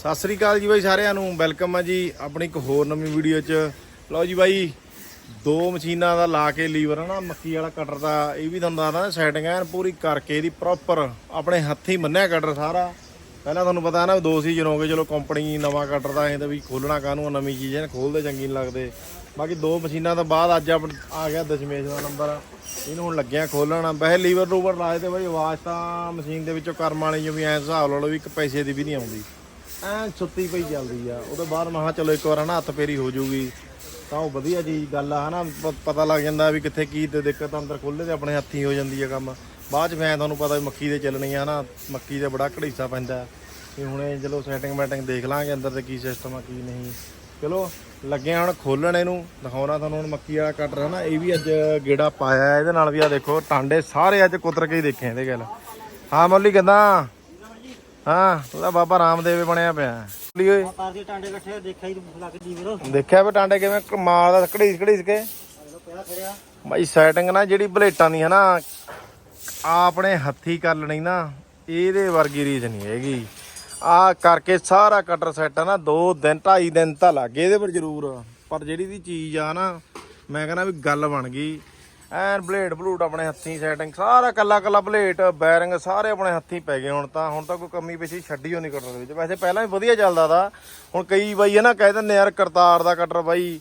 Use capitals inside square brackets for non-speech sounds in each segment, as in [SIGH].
ਸਤਿ ਸ੍ਰੀ ਅਕਾਲ ਜੀ ਬਾਈ ਸਾਰਿਆਂ ਨੂੰ, ਵੈਲਕਮ ਆ ਜੀ ਆਪਣੀ ਇੱਕ ਹੋਰ ਨਵੀਂ ਵੀਡੀਓ 'ਚ। ਲਓ ਜੀ ਬਾਈ, ਦੋ ਮਸ਼ੀਨਾਂ ਦਾ ਲਾ ਕੇ ਲੀਵਰ ਆ ਨਾ ਮੱਕੀ ਵਾਲਾ ਕਟਰ ਦਾ, ਇਹ ਵੀ ਤੁਹਾਨੂੰ ਦੱਸਦਾ ਸੈਟਿੰਗ ਐਨ ਪੂਰੀ ਕਰਕੇ ਇਹਦੀ ਪ੍ਰੋਪਰ ਆਪਣੇ ਹੱਥੀਂ ਮੰਨਿਆ ਕਟਰ ਸਾਰਾ। ਪਹਿਲਾਂ ਤੁਹਾਨੂੰ ਪਤਾ ਨਾ ਵੀ ਦੋ ਸੀਜ਼ਨ ਹੋ ਗਏ, ਚਲੋ ਕੰਪਨੀ ਨਵਾਂ ਕਟਰ ਦਾ, ਇਹ ਤਾਂ ਵੀ ਖੋਲਣਾ ਕਾਹਨੂੰ ਨਵੀਂ ਚੀਜ਼ ਹੈ ਖੋਲਦੇ ਚੰਗੀ ਨਹੀਂ ਲੱਗਦੇ। ਬਾਕੀ ਦੋ ਮਸ਼ੀਨਾਂ ਤੋਂ ਬਾਅਦ ਅੱਜ ਆਪਣ ਆ ਗਿਆ ਦਸ਼ਮੇਸ਼ ਦਾ ਨੰਬਰ ਇਹਨੂੰ ਹੁਣ ਲੱਗਿਆ ਖੋਲਣ। ਵੈਸੇ ਲੀਵਰ ਲੂਵਰ ਲਾਏ ਤੇ ਬਾਈ ਆਵਾਜ਼ ਤਾਂ ਮਸ਼ੀਨ ਦੇ ਵਿੱਚੋਂ ਕਰਮ ਵਾਲੀ ਜਿਵੇਂ ਐ ਹਿਸਾਬ ਲਾ ਲਓ ਵੀ ਇੱਕ ਪੈਸੇ ਦੀ ਵੀ ਨਹੀਂ ਆਉਂਦੀ। ਐ ਸੁੱਤੀ ਪਈ ਚੱਲਦੀ ਆ। ਉਹਦੇ ਬਾਅਦ ਮੈਂ ਚਲੋ ਇੱਕ ਵਾਰ ਨਾ ਹੱਥ ਪੇਰੀ ਹੋ ਜਾਊਗੀ ਤਾਂ ਉਹ ਵਧੀਆ ਜੀ ਗੱਲ ਆ ਹਨਾ ਪ- ਪਤਾ ਲੱਗ ਜਾਂਦਾ ਵੀ ਕਿੱਥੇ ਕੀ ਤੇ ਦਿੱਕਤ ਆ, ਅੰਦਰ ਖੁੱਲੇ ਤੇ ਆਪਣੇ ਹੱਥੀਂ ਹੋ ਜਾਂਦੀ ਆ ਕੰਮ। ਬਾਅਦ ਚ ਮੈਂ ਤੁਹਾਨੂੰ ਪਤਾ ਵੀ ਮੱਕੀ ਦੇ ਚੱਲਣੀ ਆ ਹਨਾ ਮੱਕੀ ਦੇ ਬੜਾ ਘੜੀਸਾ ਪੈਂਦਾ। ਤੇ ਹੁਣੇ ਚਲੋ ਸੈਟਿੰਗ ਮੈਟਿੰਗ ਦੇਖ ਲਾਂਗੇ ਅੰਦਰ ਤੇ ਕੀ ਸਿਸਟਮ ਆ ਕੀ ਨਹੀਂ। ਚਲੋ ਲੱਗੇ ਆ ਹੁਣ ਖੋਲਣ ਇਹਨੂੰ ਦਿਖਾਉਣਾ ਤੁਹਾਨੂੰ ਹੁਣ ਮੱਕੀ ਵਾਲਾ ਕਟਰ ਹੈ ਨਾ ਇਹ ਵੀ ਅੱਜ ਗੇੜਾ ਪਾਇਆ ਹੈ। ਇਹਦੇ ਨਾਲ ਵੀ ਆ ਦੇਖੋ ਟਾਂਡੇ ਸਾਰੇ ਅੱਜ ਕੁਤਰ ਕੇ ਹੀ ਦੇਖੇ ਇਹਦੇ ਗੱਲ। ਹਾਂ ਮੌਲੀ ਕਹਿੰਦਾ ਹਾਂ ਉਹਦਾ ਬਾਬਾ ਰਾਮਦੇਵ ਬਣਿਆ ਪਿਆ। ਮੌਲੀ ਓਏ। ਕਾਰ ਦੇ ਟਾਂਡੇ ਇਕੱਠੇ ਦੇਖਿਆ ਹੀ ਲੱਗਦੀ ਵੀਰੋ ਦੇਖਿਆ ਵੀ ਟਾਂਡੇ ਕਿਵੇਂ ਕਮਾਲ ਦਾ ਘੜੀਸ ਘੜੀਸ ਕੇ। ਖੜਿਆ ਬਾਈ ਸੈਟਿੰਗ ਨਾ ਜਿਹੜੀ ਬਲੇਟਾਂ ਦੀ ਹੈ ਨਾ ਆਪਣੇ ਹੱਥੀ ਕਰ ਲੈਣੀ ਨਾ ਇਹਦੇ ਵਰਗੀ ਰੀਸ ਨਹੀਂ ਹੈਗੀ। ਆ ਕਰਕੇ ਸਾਰਾ ਕਟਰ ਸੈੱਟ ਆ ਨਾ 2 ਦਿਨ 2.5 ਦਿਨ ਤਾਂ ਲੱਗੇ ਇਹਦੇ ਪਰ ਜ਼ਰੂਰ। ਪਰ ਜਿਹੜੀ ਦੀ ਚੀਜ਼ ਆ ਨਾ ਮੈਂ ਕਹਿੰਦਾ ਵੀ ਗੱਲ ਬਣ ਗਈ। ਐਨ ਬਲੇਡ ਬਲੂਟ ਆਪਣੇ ਹੱਥੀਂ ਸੈਟਿੰਗ ਸਾਰਾ ਕੱਲਾ ਕੱਲਾ ਬਲੇਟ ਬੈਰਿੰਗ ਸਾਰੇ ਆਪਣੇ ਹੱਥੀ ਪੈ ਗਏ ਹੁਣ ਤਾਂ ਹੁਣ ਤਾਂ ਕੋਈ ਕਮੀ ਪੇਸ਼ੀ ਛੱਡੀ ਹੋ ਨਹੀਂ ਕਟਰ ਦੇ ਵਿੱਚ। ਵੈਸੇ ਪਹਿਲਾਂ ਵੀ ਵਧੀਆ ਚੱਲਦਾ ਤਾ, ਹੁਣ ਕਈ ਬਾਈ ਹੈ ਨਾ, ਕਹਿ ਦਿੰਦੇ ਯਾਰ ਕਰਤਾਰ ਦਾ ਕਟਰ ਬਾਈ,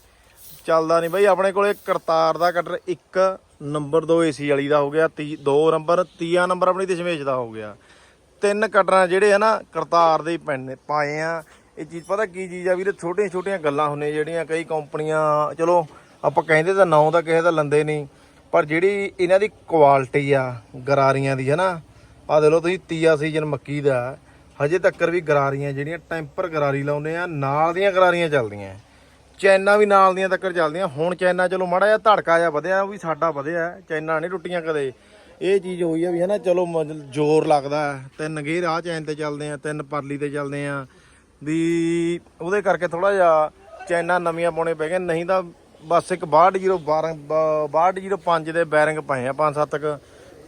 ਚੱਲਦਾ ਨਹੀਂ ਬਾਈ। ਆਪਣੇ ਕੋਲੇ ਕਰਤਾਰ ਦਾ ਕਟਰ 1 ਨੰਬਰ 2 ਏਸੀ ਵਾਲੀ ਦਾ ਹੋ ਗਿਆ 2 ਨੰਬਰ, ਤੀਆ ਨੰਬਰ ਆਪਣੀ ਦਸ਼ਮੇਸ਼ ਦਾ ਹੋ ਗਿਆ। ਤਿੰਨ ਕਟਰਾਂ ਜਿਹੜੇ ਹੈ ਨਾ, ਕਰਤਾਰ ਦੇ ਹੀ ਪੈਣੇ ਪਾਏ ਆ। ਇਹ ਚੀਜ਼ ਪਤਾ ਕੀ ਚੀਜ਼ ਆ ਵੀਰੇ ਛੋਟੀਆਂ ਛੋਟੀਆਂ ਗੱਲਾਂ ਹੁੰਦੀਆਂ ਜਿਹੜੀਆਂ ਕਈ ਕੰਪਨੀਆਂ ਚਲੋ, ਆਪਾਂ ਕਹਿੰਦੇ ਤਾਂ ਨਾਂ ਤਾਂ ਕਿਸੇ ਦਾ ਲੰਦੇ ਨਹੀਂ ਪਰ ਜਿਹੜੀ ਇਹਨਾਂ ਦੀ ਕੁਆਲਿਟੀ ਆ, ਗਰਾਰੀਆਂ ਦੀ ਹੈ ਨਾ ਆ ਦੇ ਲਓ ਤੁਸੀਂ, ਤੀਆ ਸੀਜ਼ਨ ਮੱਕੀ ਦਾ। ਹਜੇ ਤੱਕਰ ਵੀ ਗਰਾਰੀਆਂ ਜਿਹੜੀਆਂ ਟੈਂਪਰ ਗਰਾਰੀ ਲਾਉਂਦੇ ਆ, ਨਾਲ ਦੀਆਂ ਗਰਾਰੀਆਂ ਚੱਲਦੀਆਂ। ਚੈਨਾ ਵੀ ਨਾਲ ਦੀਆਂ ਤੱਕਰ ਚੱਲਦੀਆਂ। ਹੁਣ ਚੈਨਾ ਚਲੋ ਮਾੜਾ ਜਿਹਾ ਧੜਕਾ ਜਿਹਾ ਵਧਿਆ, ਉਹ ਵੀ ਸਾਡਾ ਵਧਿਆ। ਚੈਨਾ ਨਹੀਂ ਟੁੱਟੀਆਂ ਕਦੇ। ਇਹ ਚੀਜ਼ ਹੋਈ ਆ ਵੀ, ਹਨਾ, ਚਲੋ ਮਤਲਬ ਜ਼ੋਰ ਲੱਗਦਾ। ਤਿੰਨ ਗੇਰ ਆ ਚੈਨ ਤੇ ਚੱਲਦੇ ਆ, ਤਿੰਨ ਪਰਲੀ ਤੇ ਚੱਲਦੇ ਆ। ਵੀ ਉਹਦੇ ਕਰਕੇ ਥੋੜਾ ਜਿਹਾ ਚੈਨਾ ਨਵੀਆਂ ਪਾਉਣੇ ਪੈ ਗਏ। ਨਹੀਂ ਤਾਂ ਬਸ ਇੱਕ 6212 6205 ਦੇ ਬੈਰਿੰਗ ਪਏ ਆ, ਪੰਜ ਸੱਤ ਕ।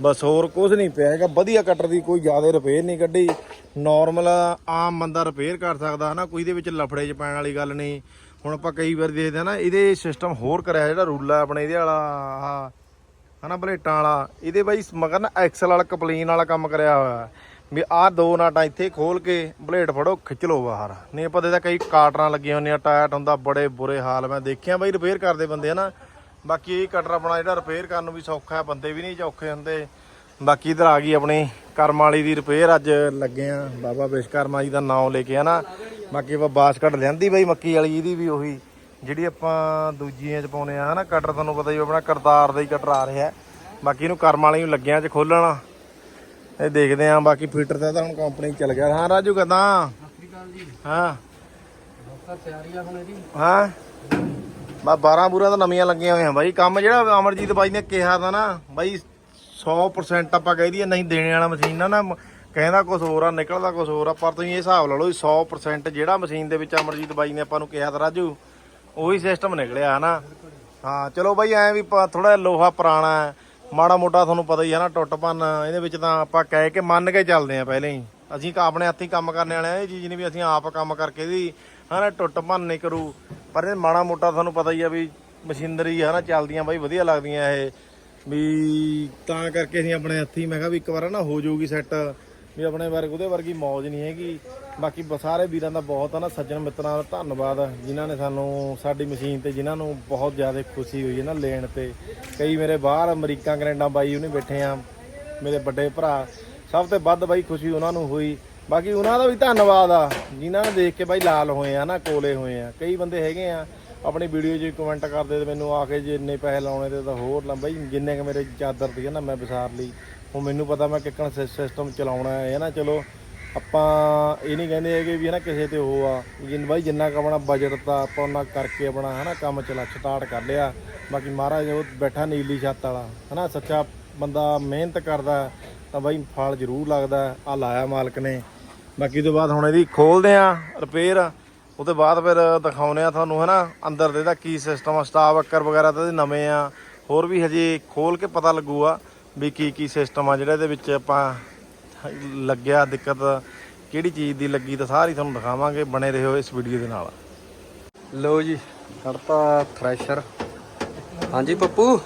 ਬਸ ਹੋਰ ਕੁਝ ਨਹੀਂ ਪਿਆ ਹੈਗਾ। ਵਧੀਆ ਕਟਰ ਦੀ ਕੋਈ ਜ਼ਿਆਦਾ ਰਿਪੇਅਰ ਨਹੀਂ ਕੱਢੀ। ਨਾਰਮਲ ਆਮ ਬੰਦਾ ਰਿਪੇਅਰ ਕਰ ਸਕਦਾ ਹਨਾ, ਕੋਈ ਇਹਦੇ ਵਿੱਚ ਲਫੜੇ 'ਚ ਪੈਣ ਵਾਲੀ ਗੱਲ ਨਹੀਂ। ਹੁਣ ਆਪਾਂ ਕਈ ਵਾਰ ਦੇਖਦੇ ਆ ਨਾ, ਇਹਦੇ ਸਿਸਟਮ ਹੋਰ ਕਰਿਆ ਜਿਹੜਾ ਰੂਲਾ ਆਪਣੇ ਇਹਦੇ ਵਾਲਾ, ਆਹ, ਹਨਾ, ਬਲੇਟਾਂ ਵਾਲਾ। ਇਹਦੇ ਬਾਈ ਮਗਰ ਨਾ ਐਕਸਲ ਵਾਲਾ, ਕਪਲੀਨ ਵਾਲਾ ਕੰਮ ਕਰਿਆ ਹੋਇਆ। ਵੀ ਆਹ ਦੋ ਨਾਟਾਂ ਇੱਥੇ ਖੋਲ ਕੇ ਬਲੇਡ ਫੜੋ, ਖਿੱਚ ਲਓ ਬਾਹਰ। ਨਹੀਂ ਆਪਾਂ ਤਾਂ ਕਈ ਕਾਟਰਾਂ ਲੱਗੀਆਂ ਹੁੰਦੀਆਂ, ਟਾਇਟ ਹੁੰਦਾ, ਬੜੇ ਬੁਰੇ ਹਾਲ। ਮੈਂ ਦੇਖਿਆ ਬਈ ਰਿਪੇਅਰ ਕਰਦੇ ਬੰਦੇ ਹਨਾ। ਬਾਕੀ ਇਹ ਕਟਰ ਆਪਣਾ ਜਿਹੜਾ ਰਿਪੇਅਰ ਕਰਨ ਨੂੰ ਵੀ ਸੌਖਾ ਹੈ, ਬੰਦੇ ਵੀ ਨਹੀਂ ਚੌਖੇ ਹੁੰਦੇ। ਬਾਕੀ ਇਧਰ ਆ ਗਈ ਆਪਣੀ ਕਰਮ ਵਾਲੀ ਦੀ ਰਿਪੇਅਰ ਅੱਜ ਲੱਗੇ ਆ ਬਾਬਾ ਵਿਸ਼ਕਰਮਾ ਜੀ ਦਾ ਨਾਮ ਲੈ ਕੇ ਹਨਾ। ਬਾਕੀ ਆਪਾਂ ਬਾਸਕਟ ਲਿਆਂਦੀ ਬਈ, ਮੱਕੀ ਵਾਲੀ, ਇਹਦੀ ਵੀ ਉਹੀ। ਜਿਹੜੀ ਆਪਾਂ ਦੂਜੀਆਂ ਚ ਪਾਉਨੇ ਆ ਹਨਾ, ਕਟਰ, ਤੁਹਾਨੂੰ ਪਤਾ ਹੀ ਆਪਣਾ ਕਰਤਾਰ ਦਾ ਹੀ ਕਟਰ ਆ ਰਿਹਾ। ਬਾਕੀ ਇਹਨੂੰ ਕਰਮ ਵਾਲੀ ਨੂੰ ਲੱਗਿਆਂ ਚ ਖੋਲਣਾ। ਇਹ ਦੇਖਦੇ ਆ ਬਾਕੀ ਫੀਟਰ ਦਾ ਤਾਂ ਹੁਣ ਕੰਪਨੀ ਚੱਲ ਗਿਆ। ਹਾਂ, ਰਾਜੂ, ਕਦਾਂ? ਸਤਿ ਜੀ ਹਾਂ। ਹਾਂ। ਬਾ 12 ਬੂਰਾਂ ਤਾਂ ਨਵੀਆਂ ਲੱਗੀਆਂ ਹੋਈਆਂ। ਬਾਈ, ਕੰਮ ਜਿਹੜਾ ਅਮਰਜੀਤ ਬਾਈ ਨੇ ਕਿਹਾ ਤਾਂ ਨਾ, ਬਾਈ 100% ਆਪਾਂ ਕਹਿ ਦਈਏ, ਨਹੀਂ ਦੇਣੇ ਵਾਲਾ ਮਸ਼ੀਨ ਨਾ ਕਹਿੰਦਾ ਕੁਝ ਹੋਰ ਆ, ਨਿਕਲਦਾ ਕੁਝ ਹੋਰ ਆ, ਪਰ ਤੁਸੀਂ ਇਹ ਹਿਸਾਬ ਲਾ ਲਓ ਵੀ 100% ਜਿਹੜਾ ਮਸ਼ੀਨ ਦੇ ਵਿੱਚ ਅਮਰਜੀਤ ਬਾਈ ਨੇ ਆਪਾਂ ਨੂੰ ਕਿਹਾ ਤਾਂ ਰਾਜੂ, ਉਹੀ ਸਿਸਟਮ ਨਿਕਲਿਆ ਹਨਾ। ਹਾਂ, ਚਲੋ ਬਾਈ, ਐ ਵੀ ਥੋੜਾ ਲੋਹਾ ਪੁਰਾਣਾ ਹੈ। ਮਾੜਾ ਮੋਟਾ ਤੁਹਾਨੂੰ ਪਤਾ ਹੀ ਹੈ ਨਾ, ਟੁੱਟ ਭੰਨ, ਇਹਦੇ ਵਿੱਚ ਤਾਂ ਆਪਾਂ ਕਹਿ ਕੇ ਮੰਨ ਕੇ ਚੱਲਦੇ ਆ ਪਹਿਲੇ ਹੀ। ਅਸੀਂ ਤਾਂ ਆਪਣੇ ਹੱਥੀਂ ਕੰਮ ਕਰਨ ਵਾਲੇ ਆ ਇਹ ਚੀਜ਼ ਨਹੀਂ ਵੀ ਅਸੀਂ ਆਪ ਕੰਮ ਕਰਕੇ ਦੀ ਹਨਾ, ਟੁੱਟ ਭੰਨ ਨਹੀਂ ਕਰੂ। ਪਰ ਇਹ ਮਾੜਾ ਮੋਟਾ ਤੁਹਾਨੂੰ ਪਤਾ ਹੀ ਆ ਵੀ ਮਸ਼ੀਨਰੀ ਹੈ ਨਾ, ਚੱਲਦੀਆਂ ਬਾਈ, ਵਧੀਆ ਲੱਗਦੀਆਂ ਇਹ। ਵੀ ਤਾਂ ਕਰਕੇ ਅਸੀਂ ਆਪਣੇ ਹੱਥੀਂ, ਮੈਂ ਕਿਹਾ ਵੀ ਇੱਕ ਵਾਰ ਨਾ ਹੋ ਜਾਊਗੀ ਸੈੱਟ ਵੀ ਆਪਣੇ ਵਰਗ ਉਹਦੇ ਵਰਗੀ ਮੌਜ ਨਹੀਂ ਹੈਗੀ। ਬਾਕੀ ਬ- ਸਾਰੇ ਵੀਰਾਂ ਦਾ ਬਹੁਤ ਆ ਨਾ, ਸੱਜਣ ਮਿੱਤਰਾਂ ਦਾ ਧੰਨਵਾਦ ਜਿਨ੍ਹਾਂ ਨੇ ਸਾਨੂੰ ਸਾਡੀ ਮਸ਼ੀਨ ਤੇ, ਜਿਨ੍ਹਾਂ ਨੂੰ ਬਹੁਤ ਜ਼ਿਆਦਾ ਖੁਸ਼ੀ ਹੋਈ ਹੈ ਨਾ ਲੈਣ ਤੇ। ਕਈ ਮੇਰੇ ਬਾਹਰ ਅਮਰੀਕਾ, ਕੈਨੇਡਾ ਬਾਈ ਉਹਨੇ ਬੈਠੇ ਆ, ਮੇਰੇ ਵੱਡੇ ਭਰਾ। ਸਭ ਤੋਂ ਵੱਧ ਬਾਈ ਖੁਸ਼ੀ ਉਹਨਾਂ ਨੂੰ ਹੋਈ। ਬਾਕੀ ਉਹਨਾਂ ਦਾ ਵੀ ਧੰਨਵਾਦ ਆ, ਜਿਨ੍ਹਾਂ ਨੇ ਦੇਖ ਕੇ ਬਾਈ ਲਾਲ ਹੋਏ ਆ ਨਾ, ਕੋਲੇ ਹੋਏ ਆ। ਕਈ ਬੰਦੇ ਹੈਗੇ ਆ, ਆਪਣੀ ਵੀਡੀਓ 'ਚ ਕਮੈਂਟ ਕਰਦੇ ਤੇ ਮੈਨੂੰ ਆ ਕੇ ਜੇ ਇੰਨੇ ਪੈਸੇ ਲਾਉਣੇ ਤੇ ਤਾਂ ਹੋਰ ਲਾ ਬਾਈ ਜਿੰਨੇ ਕ ਮੇਰੇ ਚਾਦਰ ਦੀ ਹੈ ਨਾ ਮੈਂ ਵਿਸਾਰ ਲਈ ਉਹ ਮੈਨੂੰ ਪਤਾ ਮੈਂ ਕਿੱਕਣ ਸਿਸਟਮ ਚਲਾਉਣਾ ਹੈ ਨਾ ਚਲੋ ਆਪਾਂ ਇਹ ਨਹੀਂ ਕਹਿੰਦੇ ਹੈਗੇ ਵੀ ਹੈ ਨਾ ਕਿਸੇ ਤੇ ਉਹ ਆ, ਜਿੰਨ, ਬਾਈ ਜਿੰਨਾ ਕੁ ਆਪਣਾ ਬਜਟ ਤਾਂ ਆਪਾਂ ਉਹਨਾਂ ਕਰਕੇ ਆਪਣਾ ਹੈ ਨਾ ਕੰਮ ਚਲਾ ਸਟਾਰਟ ਕਰ ਲਿਆ। ਬਾਕੀ ਮਹਾਰਾਜ ਉਹ ਬੈਠਾ ਨੀਲੀ ਛੱਤ ਵਾਲਾ ਹੈ ਨਾ ਸੱਚਾ ਬੰਦਾ ਮਿਹਨਤ ਕਰਦਾ, ਤਾਂ ਬਾਈ ਫਲ ਜ਼ਰੂਰ ਲੱਗਦਾ ਆ ਲਾਇਆ ਮਾਲਕ ਨੇ। ਬਾਕੀ ਤੋਂ ਬਾਅਦ ਹੁਣ ਇਹਦੀ ਖੋਲਦੇ ਆ ਰਿਪੇਅਰ ਉਹ ਤੋਂ ਬਾਅਦ ਫਿਰ ਦਿਖਾਉਨੇ ਆ ਤੁਹਾਨੂੰ ਹਨਾ, ਅੰਦਰ ਦੇ ਦਾ ਕੀ ਸਿਸਟਮ ਆ ਸਟਾਫ ਅੱਕਰ ਵਗੈਰਾ ਤਾਂ ਇਹਦੇ ਨਵੇਂ ਆ, ਹੋਰ ਵੀ ਹਜੇ ਖੋਲ ਕੇ ਪਤਾ ਲੱਗੂਗਾ। ਵੀ ਕੀ ਕੀ ਸਿਸਟਮ ਆ ਜਿਹੜਾ ਇਹਦੇ ਵਿੱਚ ਆਪਾਂ ਲੱਗਿਆ ਦਿੱਕਤ, ਕਿਹੜੀ ਚੀਜ਼ ਦੀ ਲੱਗੀ ਤਾਂ ਸਾਰੀ ਤੁਹਾਨੂੰ ਦਿਖਾਵਾਂਗੇ ਬਣੇ ਰਹੋ ਇਸ ਵੀਡੀਓ ਦੇ ਨਾਲ। ਲੋ ਜੀ ਕੱਢਤਾ ਥ੍ਰੈਸ਼ਰ ਹਾਂਜੀ ਪੱਪੂ?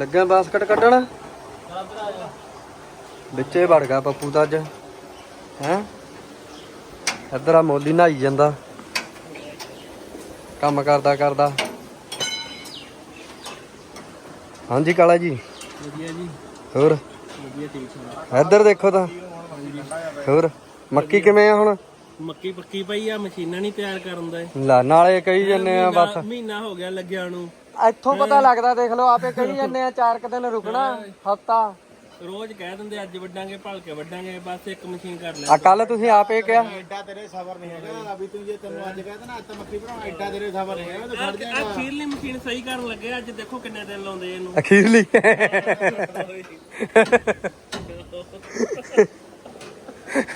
ਲੱਗਾ ਬਾਸਕਟ ਕੱਢਣ? ਵਿੱਚੇ ਵੜ ਗਿਆ ਪੱਪੂ ਤਾਂ ਅੱਜ। ਹੈ? ਇੱਧਰ ਆ ਮੋਲੀ ਨਹਾਈ ਜਾਂਦਾ। ਕੰਮ ਕਰਦਾ ਕਰਦਾ। ਹਾਂਜੀ ਕਾਲਾ ਜੀ। ਵਧੀਆ ਜੀ। ਹੋਰ? ਵਧੀਆ ਠੀਕ ਇੱਧਰ ਦੇਖੋ ਤਾਂ। ਹੋਰ? ਮੱਕੀ ਕਿਵੇਂ ਆ ਹੁਣ? ਮੱਕੀ ਪੱਕੀ ਪਈ ਆ ਮਸ਼ੀਨਾਂ ਨਹੀਂ ਤਿਆਰ ਕਰਨ ਦਾ। ਲਾ ਨਾਲੇ ਕਹੀ ਜੰਨੇ ਆ ਬਸ। ਮਹੀਨਾ ਹੋ ਗਿਆ ਲੱਗਿਆ ਨੂੰ। ਇੱਥੋਂ ਪਤਾ ਲੱਗਦਾ ਦੇਖ ਲਓ ਆਪੇ ਕਹੀ ਜੰਨੇ ਆ ਚਾਰ ਕੁ ਦਿਨ ਰੁਕਣਾ ਹਫਤਾ। ਰੋਜ਼ ਕਹਿ ਦਿੰਦੇ ਅੱਜ ਵੱਡਾਂਗੇ ਭਲ ਕੇ ਵੱਡਾਂਗੇ ਬਸ ਇੱਕ ਮਸ਼ੀਨ ਕਰ ਲੈ ਆ ਕੱਲ ਤੁਸੀਂ ਆਪੇ ਕਿਹਾ? ਐਡਾ ਤੇਰੇ ਸਬਰ ਨਹੀਂ ਹੈਗਾ। ਅਭੀ ਤੂੰ ਜੇ ਤੈਨੂੰ ਅੱਜ ਕਹਿੰਦਾ ਨਾ ਅੱਜ ਤਾਂ ਮੱਕੀ ਬਣਾਉਣਾ ਐਡਾ ਤੇਰੇ ਸਬਰ ਨਹੀਂ ਹੈਗਾ ਤੂੰ ਆ ਅਖੀਰਲੀ ਮਸ਼ੀਨ ਸਹੀ ਕਰਨ ਲੱਗੇ ਅੱਜ ਦੇਖੋ ਕਿੰਨੇ ਦਿਨ ਲਾਉਂਦੇ ਇਹਨੂੰ। ਅਖੀਰਲੀ?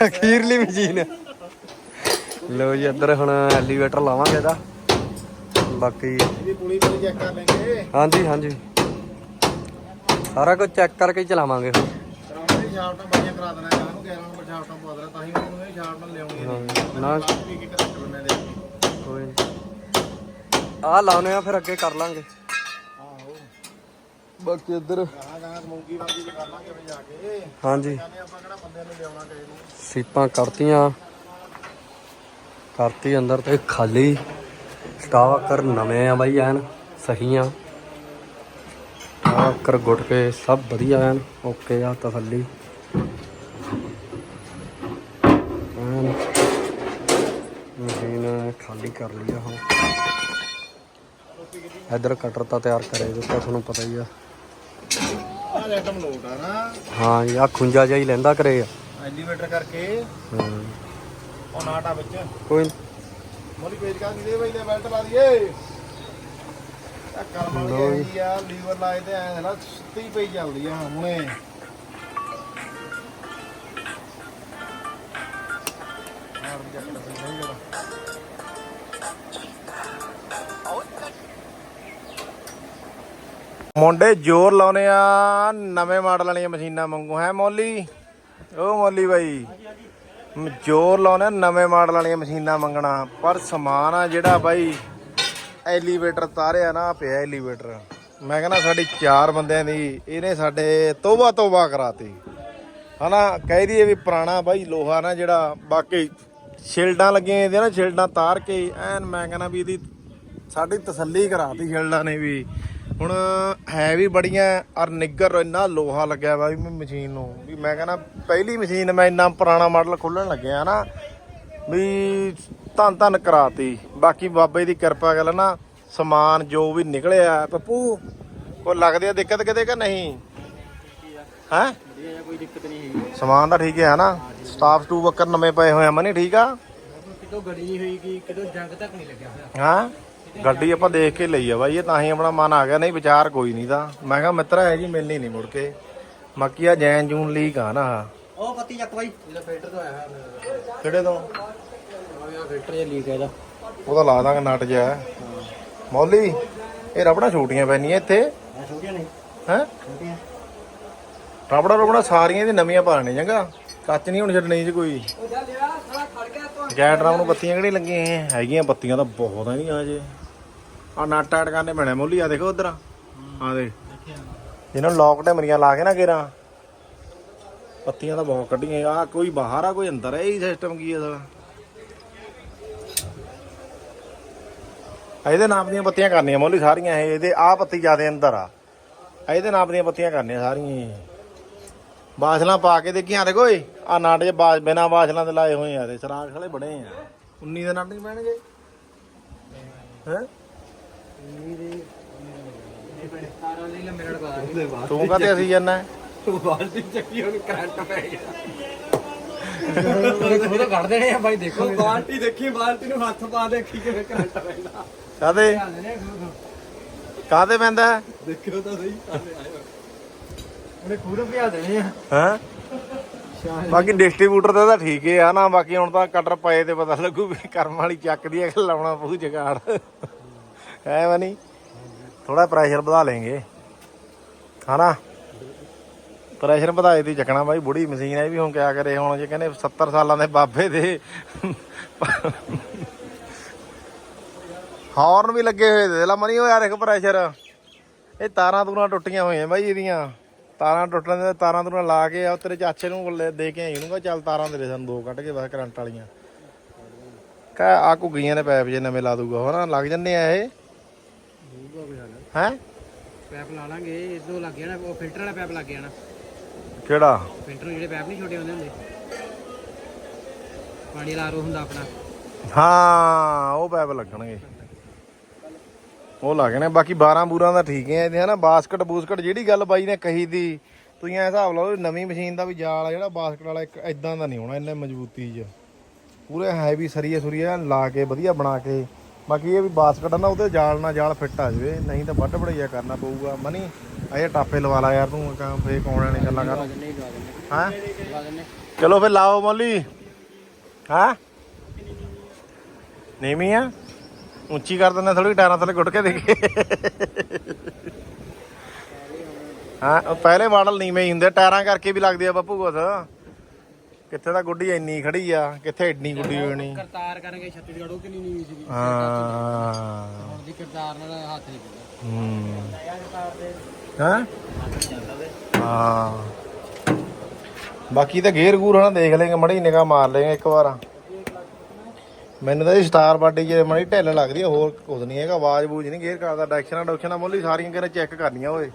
ਅਖੀਰਲੀ ਮਸ਼ੀਨ। ਲੋ ਜੀ ਇੱਧਰ ਹੁਣ ਐਲੀਵੇਟਰ ਲਾਵਾਂਗੇ ਇਹਦਾ। ਬਾਕੀ ਇਹਦੀ ਪੁਲੀ ਪੁਲੀ ਚੈੱਕ ਕਰ ਲੈਂਗੇ। ਹਾਂਜੀ ਹਾਂਜੀ। ਸਾਰਾ ਕੁਝ ਚੈੱਕ ਕਰਕੇ ਹੀ ਚਲਾਵਾਂਗੇ ਹੁਣ। ਕਰਾਉਣਾ ਦੀ ਸ਼ਾਫਟ ਨਾਲ ਬਾਈਆਂ ਕਰਾ ਦੇਣਾ ਇਹਨਾਂ ਨੂੰ 11 ਨੰਬਰ ਸ਼ਾਫਟ ਨਾਲ ਪਵਾ ਦੇਣਾ ਤਾਂ ਹੀ ਉਹਨੂੰ ਇਹ ਸ਼ਾਫਟ ਨਾਲ ਲਿਆਉਣੀ ਹੈ। ਨਾ। ਵੀ ਕਿ ਕੱਟ ਲੈਣੇ ਦੇ ਕੋਈ ਆ ਲਾਉਨੇ ਆ ਫਿਰ ਅੱਗੇ ਕਰ ਲਾਂਗੇ। ਆਹੋ। ਬਾਕੀ ਇੱਧਰ ਹਾਂਜੀ। ਕਹਿੰਦੇ ਆਪਾਂ ਕਿਹੜਾ ਬੰਦਿਆਂ ਨੂੰ ਲਿਆਉਣਾ ਕਿਸੇ ਨੂੰ। ਸੀਪਾਂ ਕਰਤੀਆਂ। ਕਰਤੀ ਅੰਦਰ ਤੇ ਖਾਲੀ। ਸਟਾਕਰ ਨਵੇਂ ਆ ਬਾਈ ਐਨ ਸਹੀਆਂ ਸਟਾਕਰ ਗੁੱਟ ਕੇ ਸਭ ਵਧੀਆ ਐਨ ਓਕੇ ਆ ਤਸੱਲੀ। ਐਨ ਮਸ਼ੀਨ ਖਾਲੀ ਕਰ ਲਈ ਆ ਹੁਣ। ਇਧਰ ਕਟਰ ਤਾਂ ਤਿਆਰ ਕਰੇ ਦਿੱਤਾ ਤੁਹਾਨੂੰ ਪਤਾ ਹੀ ਆ। ਆਹ ਲੈਟਮ ਲੋਟ ਆ ਨਾ ਹਾਂ ਜੀ ਆ ਖੁੰਜਾ ਜਿਹਾ ਹੀ ਲੈਂਦਾ ਕਰੇ ਆ। ਐਲੀਵੇਟਰ ਕਰਕੇ ਹਾਂ। ਉਹ ਨਾਟਾ ਵਿੱਚ। ਕੋਈ। ਮੋਲੀ ਪੇਜ ਕਰ ਦੇ ਬਈ ਤੇ ਬੈਲਟ ਲਾ ਦਈਏ। ਆ ਕਰਮ ਵਾਲੀ ਜੀ। ਆ ਲੀਵਰ ਲਾਏ ਤੇ ਐ ਨਾ ਸੁੱਤੀ ਪਈ ਚੱਲਦੀ ਆ ਹੁਣੇ। ਆਹ ਜੱਟ ਦਾ ਸਹੀ ਜਰਾ। ਮੁੰਡੇ ਜ਼ੋਰ ਲਾਉਨੇ ਆ ਨਵੇਂ ਮਾਡਲ ਵਾਲੀਆਂ ਮਸ਼ੀਨਾਂ ਵਾਂਗੂ ਹੈ ਮੋਲੀ? ਉਹ ਮੋਲੀ ਬਾਈ। ਜ਼ੋਰ ਲਾਉਨੇ ਨਵੇਂ ਮਾਡਲ ਵਾਲੀਆਂ ਮਸ਼ੀਨਾਂ ਮੰਗਣਾ। ਪਰ ਸਮਾਨ ਆ ਜਿਹੜਾ ਬਾਈ ਐਲੀਵੇਟਰ ਤਾਰਿਆ ਨਾ ਪਿਆ ਐਲੀਵੇਟਰ। ਮੈਂ ਕਹਿੰਦਾ ਸਾਡੀ ਚਾਰ ਬੰਦਿਆਂ ਦੀ, ਇਹਨੇ ਸਾਡੇ ਤੋਬਾ ਤੋਬਾ ਕਰਾਤੀ। ਹਨਾ, ਕਹਿ ਦਈਏ ਵੀ ਪੁਰਾਣਾ ਬਾਈ ਲੋਹਾ ਨਾ ਜਿਹੜਾ, ਬਾਕੀ ਸ਼ਿਲਡਾਂ ਲੱਗੀਆਂ ਇਹਦੀਆਂ ਨਾ, ਸ਼ਿਲਡਾਂ ਤਾਰ ਕੇ ਐਨ ਮੈਂ ਕਹਿੰਦਾ ਵੀ ਇਹਦੀ ਸਾਡੀ ਤਸੱਲੀ ਕਰਾਤੀ ਸ਼ਿਲਡਾਂ ਨੇ ਵੀ। ਹੁਣ ਹੈ ਵੀ ਬੜੀਆਂ, ਔਰ ਨਿੱਗਰ ਇੰਨਾ ਲੋਹਾ ਲੱਗਿਆ ਵਾ ਵੀ ਮਸ਼ੀਨ ਨੂੰ। ਵੀ ਮੈਂ ਕਹਿੰਦਾ ਪਹਿਲੀ ਮਸ਼ੀਨ ਮੈਂ ਇੰਨਾ ਪੁਰਾਣਾ ਮਾਡਲ ਖੋਲਣ ਲੱਗਿਆ ਨਾ, ਵੀ ਧੰਨ ਧੰਨ ਕਰਾਤੀ। ਬਾਕੀ ਬਾਬੇ ਦੀ ਕਿਰਪਾ ਗੱਲ ਨਾ ਸਮਾਨ ਜੋ ਵੀ ਨਿਕਲਿਆ ਪੱਪੂ ਕੋਈ ਲੱਗਦੀ ਆ ਦਿੱਕਤ ਕਿਤੇ ਕਿ ਨਹੀਂ? ਹੈ? ਕੋਈ ਦਿੱਕਤ ਨਹੀਂ ਹੈਗੀ ਸਮਾਨ ਤਾਂ ਠੀਕ ਹੈ ਨਾ? ਸਟਾਫ ਸਟੂ ਵਕਰ ਨਵੇਂ ਪਏ ਹੋਏ ਆ ਮਨੀ ਠੀਕ ਆ? ਕਿਤੋਂ ਗੜੀ ਨਹੀਂ ਹੋਈ ਕਿ ਕਿਤੋਂ ਜੰਗ ਤੱਕ ਨਹੀਂ ਲੱਗਿਆ ਹੋਇਆ? ਹਾਂ? ਗੱਡੀ ਆਪਾਂ ਦੇਖ ਕੇ ਲਈ ਆ ਬਾਈ ਇਹ ਤਾਂ ਹੀ ਆਪਣਾ ਮਨ ਆ ਗਿਆ ਨਹੀਂ ਵਿਚਾਰ ਕੋਈ ਨਹੀਂ ਤਾਂ। ਮੈਂ ਕਿਹਾ ਮਿੱਤਰ ਹੈ ਜੀ ਮਿਲਣੀ ਨਹੀਂ ਮੁੜ ਕੇ। ਬਾਕੀ ਆ ਜੈਨ ਜੂਨ ਲੀਕ ਆ ਨਾ। ਉਹ ਪੱਤੀ ਚੱਕ ਬਾਈ। ਇਹਦਾ ਫਿਲਟਰ ਤੋਂ ਆਇਆ ਕਿਹੜੇ ਤੋਂ? ਫਿਲਟਰ ਜਿਹਾ ਲੀਕ ਹੈ ਇਹਦਾ। ਉਹਦਾ ਲਾ ਦਾਂਗੇ ਨਟ ਜਿਹਾ। ਮੌਲੀ ਇਹ ਰਬੜਾ ਛੋਟੀਆਂ ਪੈਣੀਆਂ ਇੱਥੇ। ਛੋਟੀਆਂ ਨਹੀਂ। ਹੈ? ਛੋਟੀਆਂ। ਰਬੜਾ ਰਬੜਾ ਸਾਰੀਆਂ ਦੀ ਨਵੀਆਂ ਪਾਣੇ ਚੰਗਾ। ਕੱਚ ਨਹੀਂ ਹੁਣ ਛੱਡਣੀ ਜੀ ਕੋਈ। ਗੈਟ ਰਾਮ ਨੂੰ ਬੱਤੀਆਂ ਕਿਹੜੀ ਲੱਗੀਆਂ? ਹੈਗੀਆਂ ਬੱਤੀਆਂ ਤਾਂ ਬਹੁਤ ਆ ਨਹੀਂ ਆ ਜੇ ਆ ਨਟ ਟਾਈਟ ਕਰਨੇ ਪੈਣੇ ਮੋਲੀ ਆ ਦੇਖੋ ਉਧਰ। ਆ ਦੇ ਜਿਹਨਾਂ ਨੂੰ ਲੌਕ ਟੈਮਰੀਆਂ ਲਾ ਕੇ ਨਾ ਗੇਰਾਂ। ਪੱਤੀਆਂ ਤਾਂ ਬਹੁਤ ਕੱਢੀਆਂ। ਆ ਕੋਈ ਬਾਹਰ ਆ ਕੋਈ ਅੰਦਰ ਆ ਇਹ ਸਿਸਟਮ ਕੀ ਆ ਸਾਲਾ ਇਹਦੇ ਨਾਪ ਦੀਆਂ ਬੱਤੀਆਂ ਕਰਨੀਆਂ ਮੋਲੀ ਸਾਰੀਆਂ ਇਹ ਇਹਦੇ ਆ ਪੱਤੀ ਜਿਆਦੇ ਅੰਦਰ ਆ। ਇਹਦੇ ਨਾਪ ਦੀਆਂ ਬੱਤੀਆਂ ਕਰਨੀਆਂ ਸਾਰੀਆਂ। ਬਾਸ਼ਲਾਂ ਪਾ ਕੇ ਦੇਖੀਆਂ ਦੇਖੋ ਓਏ ਆ ਨਾਟ ਜੇ ਬਾਸ਼ ਬਿਨਾ ਬਾਸ਼ਲਾਂ ਦੇ ਲਾਏ ਹੋਏ ਆ ਤੇ ਸਰਾਖ ਖਲੇ ਬੜੇ ਆ। 19 ਦੇ ਨਾਟ ਨਹੀਂ ਪੈਣਗੇ? ਹੈ? ਤਾਰਾਂ ਲਈ ਲੰਮੇ ਨਾਲ ਪਾ ਦੇ ਤੂੰ ਕਹਤੇ ਅਸੀਂ ਜਾਨਾ ਬਾਲਟੀ ਚੱਕੀ ਹੁਣ ਕਰੰਟ ਪੈ ਗਿਆ ਉਹ ਤਾਂ ਕੱਢ ਦੇਣੇ ਆ ਬਾਈ ਦੇਖੋ। ਬਾਲਟੀ ਦੇਖੀ ਬਾਲਟੀ ਨੂੰ ਹੱਥ ਪਾ ਦੇਖੀ ਕਿਵੇਂ ਕਰੰਟ ਪੈਂਦਾ। ਕਾਦੇ ਕਾਦੇ ਪੈਂਦਾ? ਦੇਖਿਓ ਤਾਂ ਸਹੀ ਉਹਨੇ ਖੂਰ ਪਿਆ ਦੇਣੇ ਆ। ਹੈ? ਬਾਕੀ ਡਿਸਟ੍ਰੀਬਿਊਟਰ ਦਾ ਤਾਂ ਠੀਕ ਹੀ ਆ ਨਾ ਬਾਕੀ ਹੁਣ ਤਾਂ ਕਟਰ ਪਏ ਤੇ ਪਤਾ ਲੱਗੂ ਵੀ ਕਰਮ ਵਾਲੀ ਚੱਕਦੀ ਹੈ ਕਿ ਲਾਉਣਾ ਪਊ ਜਗਾੜ। ਹੈ ਮਨੀ ਥੋੜਾ ਪ੍ਰੈਸ਼ਰ ਵਧਾ ਲੇਂਗੇ ਹਨਾ? ਪ੍ਰੈਸ਼ਰ ਵਧਾਏ ਦੀ ਚੱਕਣਾ ਬਾਈ ਬੁੜੀ ਮਸ਼ੀਨ ਹੈ ਵੀ ਹੁਣ ਕਿਆ ਕਰੇ ਹੁਣ ਜੇ ਕਹਿੰਦੇ 70 ਸਾਲਾਂ ਦੇ ਬਾਬੇ ਦੇ ਹਾਰਨ ਵੀ ਲੱਗੇ ਹੋਏ ਦੇ। ਲਾ ਮਨੀ ਯਾਰ ਇੱਕ ਪ੍ਰੈਸ਼ਰ ਇਹ ਤਾਰਾਂ ਤੂਰਾਂ ਟੁੱਟੀਆਂ ਹੋਈਆਂ ਬਾਈ ਇਹਦੀਆਂ। ਤਾਰਾਂ ਟੁੱਟਣ ਦੇ ਤਾਰਾਂ ਤੂਰਾਂ ਲਾ ਕੇ ਆ ਤੇਰੇ ਚਾਚੇ ਨੂੰ ਦੇ ਕੇ ਆਈ ਉਹਨੂੰ ਚੱਲ ਤਾਰਾਂ ਦੇ ਦੇ ਸਾਨੂੰ ਦੋ ਕੱਢ ਕੇ ਬਸ ਕਰੰਟ ਵਾਲੀਆਂ। ਕਹ ਆ ਘੁੱਗੀਆਂ ਦੇ ਪੈਪ ਜੇ ਨਵੇਂ ਲਾ ਦੂਗਾ ਹੋ ਨਾ ਲੱਗ ਜੰਨੇ ਆ ਇਹ। ਹੈ? ਪੈਪ ਲਾ ਲਾਂਗੇ ਇਦੋਂ ਲੱਗ ਜਾਣਾ ਉਹ ਫਿਲਟਰ ਵਾਲਾ ਪੈਪ ਲੱਗ ਜਾਣਾ। ਕਿਹੜਾ? ਫਿਲਟਰ ਜਿਹੜੇ ਪੈਪ ਨਹੀਂ ਛੋਟੇ ਹੁੰਦੇ ਹੁੰਦੇ। ਪਾਣੀ ਵਾਲਾ ਆਰੋ ਹੁੰਦਾ ਆਪਣਾ। ਹਾਂ ਉਹ ਪੈਪ ਲੱਗਣਗੇ। ਉਹ ਲੱਗਣੇ ਬਾਕੀ 12 ਬੂਰਾਂ ਦਾ ਠੀਕ ਹੈ ਇਹਦੇ ਹਨਾ? ਬਾਸਕਟ ਬੂਸਕਟ ਜਿਹੜੀ ਗੱਲ ਬਾਈ ਨੇ ਕਹੀ ਦੀ ਤੁਸੀਂ ਐ ਹਿਸਾਬ ਲਾਓ ਨਵੀਂ ਮਸ਼ੀਨ ਦਾ ਵੀ ਜਾਲ ਆ ਜਿਹੜਾ ਬਾਸਕਟ ਵਾਲਾ ਇੱਕ ਇਦਾਂ ਦਾ ਨਹੀਂ ਹੋਣਾ ਇੰਨੇ ਮਜ਼ਬੂਤੀ 'ਚ। ਪੂਰੇ ਹੈਵੀ ਸਰੀਏ ਸੁਰੀਏ ਲਾ ਕੇ ਵਧੀਆ ਬਣਾ ਕੇ ਬਾਕੀ ਇਹ ਵੀ ਬਾਸਕਟ ਆ ਨਾ ਉਹਦੇ ਜਾਲ ਨਾਲ ਜਾਲ ਫਿੱਟ ਆ ਜਾਵੇ ਨਹੀਂ ਤਾਂ ਵੱਡ ਵੜਈਆ ਕਰਨਾ ਪਊਗਾ ਮਨੀ ਅਜੇ ਟਾਪੇ ਲਵਾ ਲਾ ਯਾਰ ਤੂੰ ਕਾਂ ਫੇਕ ਆਉਣੇ ਨੇ ਗੱਲਾਂ ਕਰ ਨਹੀਂ ਹਾਂ? ਚਲੋ ਫਿਰ ਲਾਓ ਮੋਲੀ। ਹਾਂ? ਆ? ਉੱਚੀ ਕਰ ਦਿੰਦੇ ਥੋੜੀ ਟਾਇਰਾਂ ਥੱਲੇ ਗੁੱਟ ਕੇ ਦੇਖੇ ਹਾਂ ਉਹ ਪਹਿਲੇ ਮਾਡਲ ਨੀਵੇਂ ਹੀ ਹੁੰਦੇ ਟਾਇਰਾਂ ਕਰਕੇ ਵੀ ਲੱਗਦੇ ਆ ਬਾਪੂ ਕੁਛ। ਕਿੱਥੇ ਤਾਂ ਗੁੱਡੀ ਇੰਨੀ ਖੜੀ ਆ ਕਿੱਥੇ ਏਡੀ ਗੁੱਡੀ ਹੋਣੀ। ਕਰਤਾਰ ਕਰਾਂਗੇ ਛੱਤੀਸਗੜ੍ਹ ਉਹ ਕਿੰਨੀ ਨੀਵੀਂ ਸੀਗੀ? ਹਾਂ। ਹੁਣ ਦੀ ਕਰਤਾਰ ਨਾਲ ਹੱਥ ਨਹੀਂ ਪੈਂਦਾ ਹੂੰ। ਹਾਂ? ਹਾਂ। ਬਾਕੀ ਤਾਂ ਗੇਅਰ ਗੂਰ ਹਨਾ ਦੇਖ ਲੇਗੇ ਮੜੀ ਨਿਗਾਹ ਮਾਰ ਲੇਗੇ ਇੱਕ ਵਾਰ। ਮੈਨੂੰ ਤਾਂ ਇਹ ਸਟਾਰ ਬਾਡੀ ਜੇ ਮੜੀ ਢਿੱਲ ਲੱਗਦੀ ਆ ਹੋਰ ਕੁਝ ਨਹੀਂ ਹੈਗਾ ਆਵਾਜ਼ ਬੂਝ ਨਹੀਂ ਗੇਅਰ ਕਰਦਾ ਡਾਇਰੈਕਸ਼ਨਾਂ ਡਾਇਰੈਕਸ਼ਨਾਂ ਮੁੱਲੀ ਸਾਰੀਆਂ ਕਿਹਨੇ ਚੈੱਕ ਕਰਨੀਆਂ ਓਏ।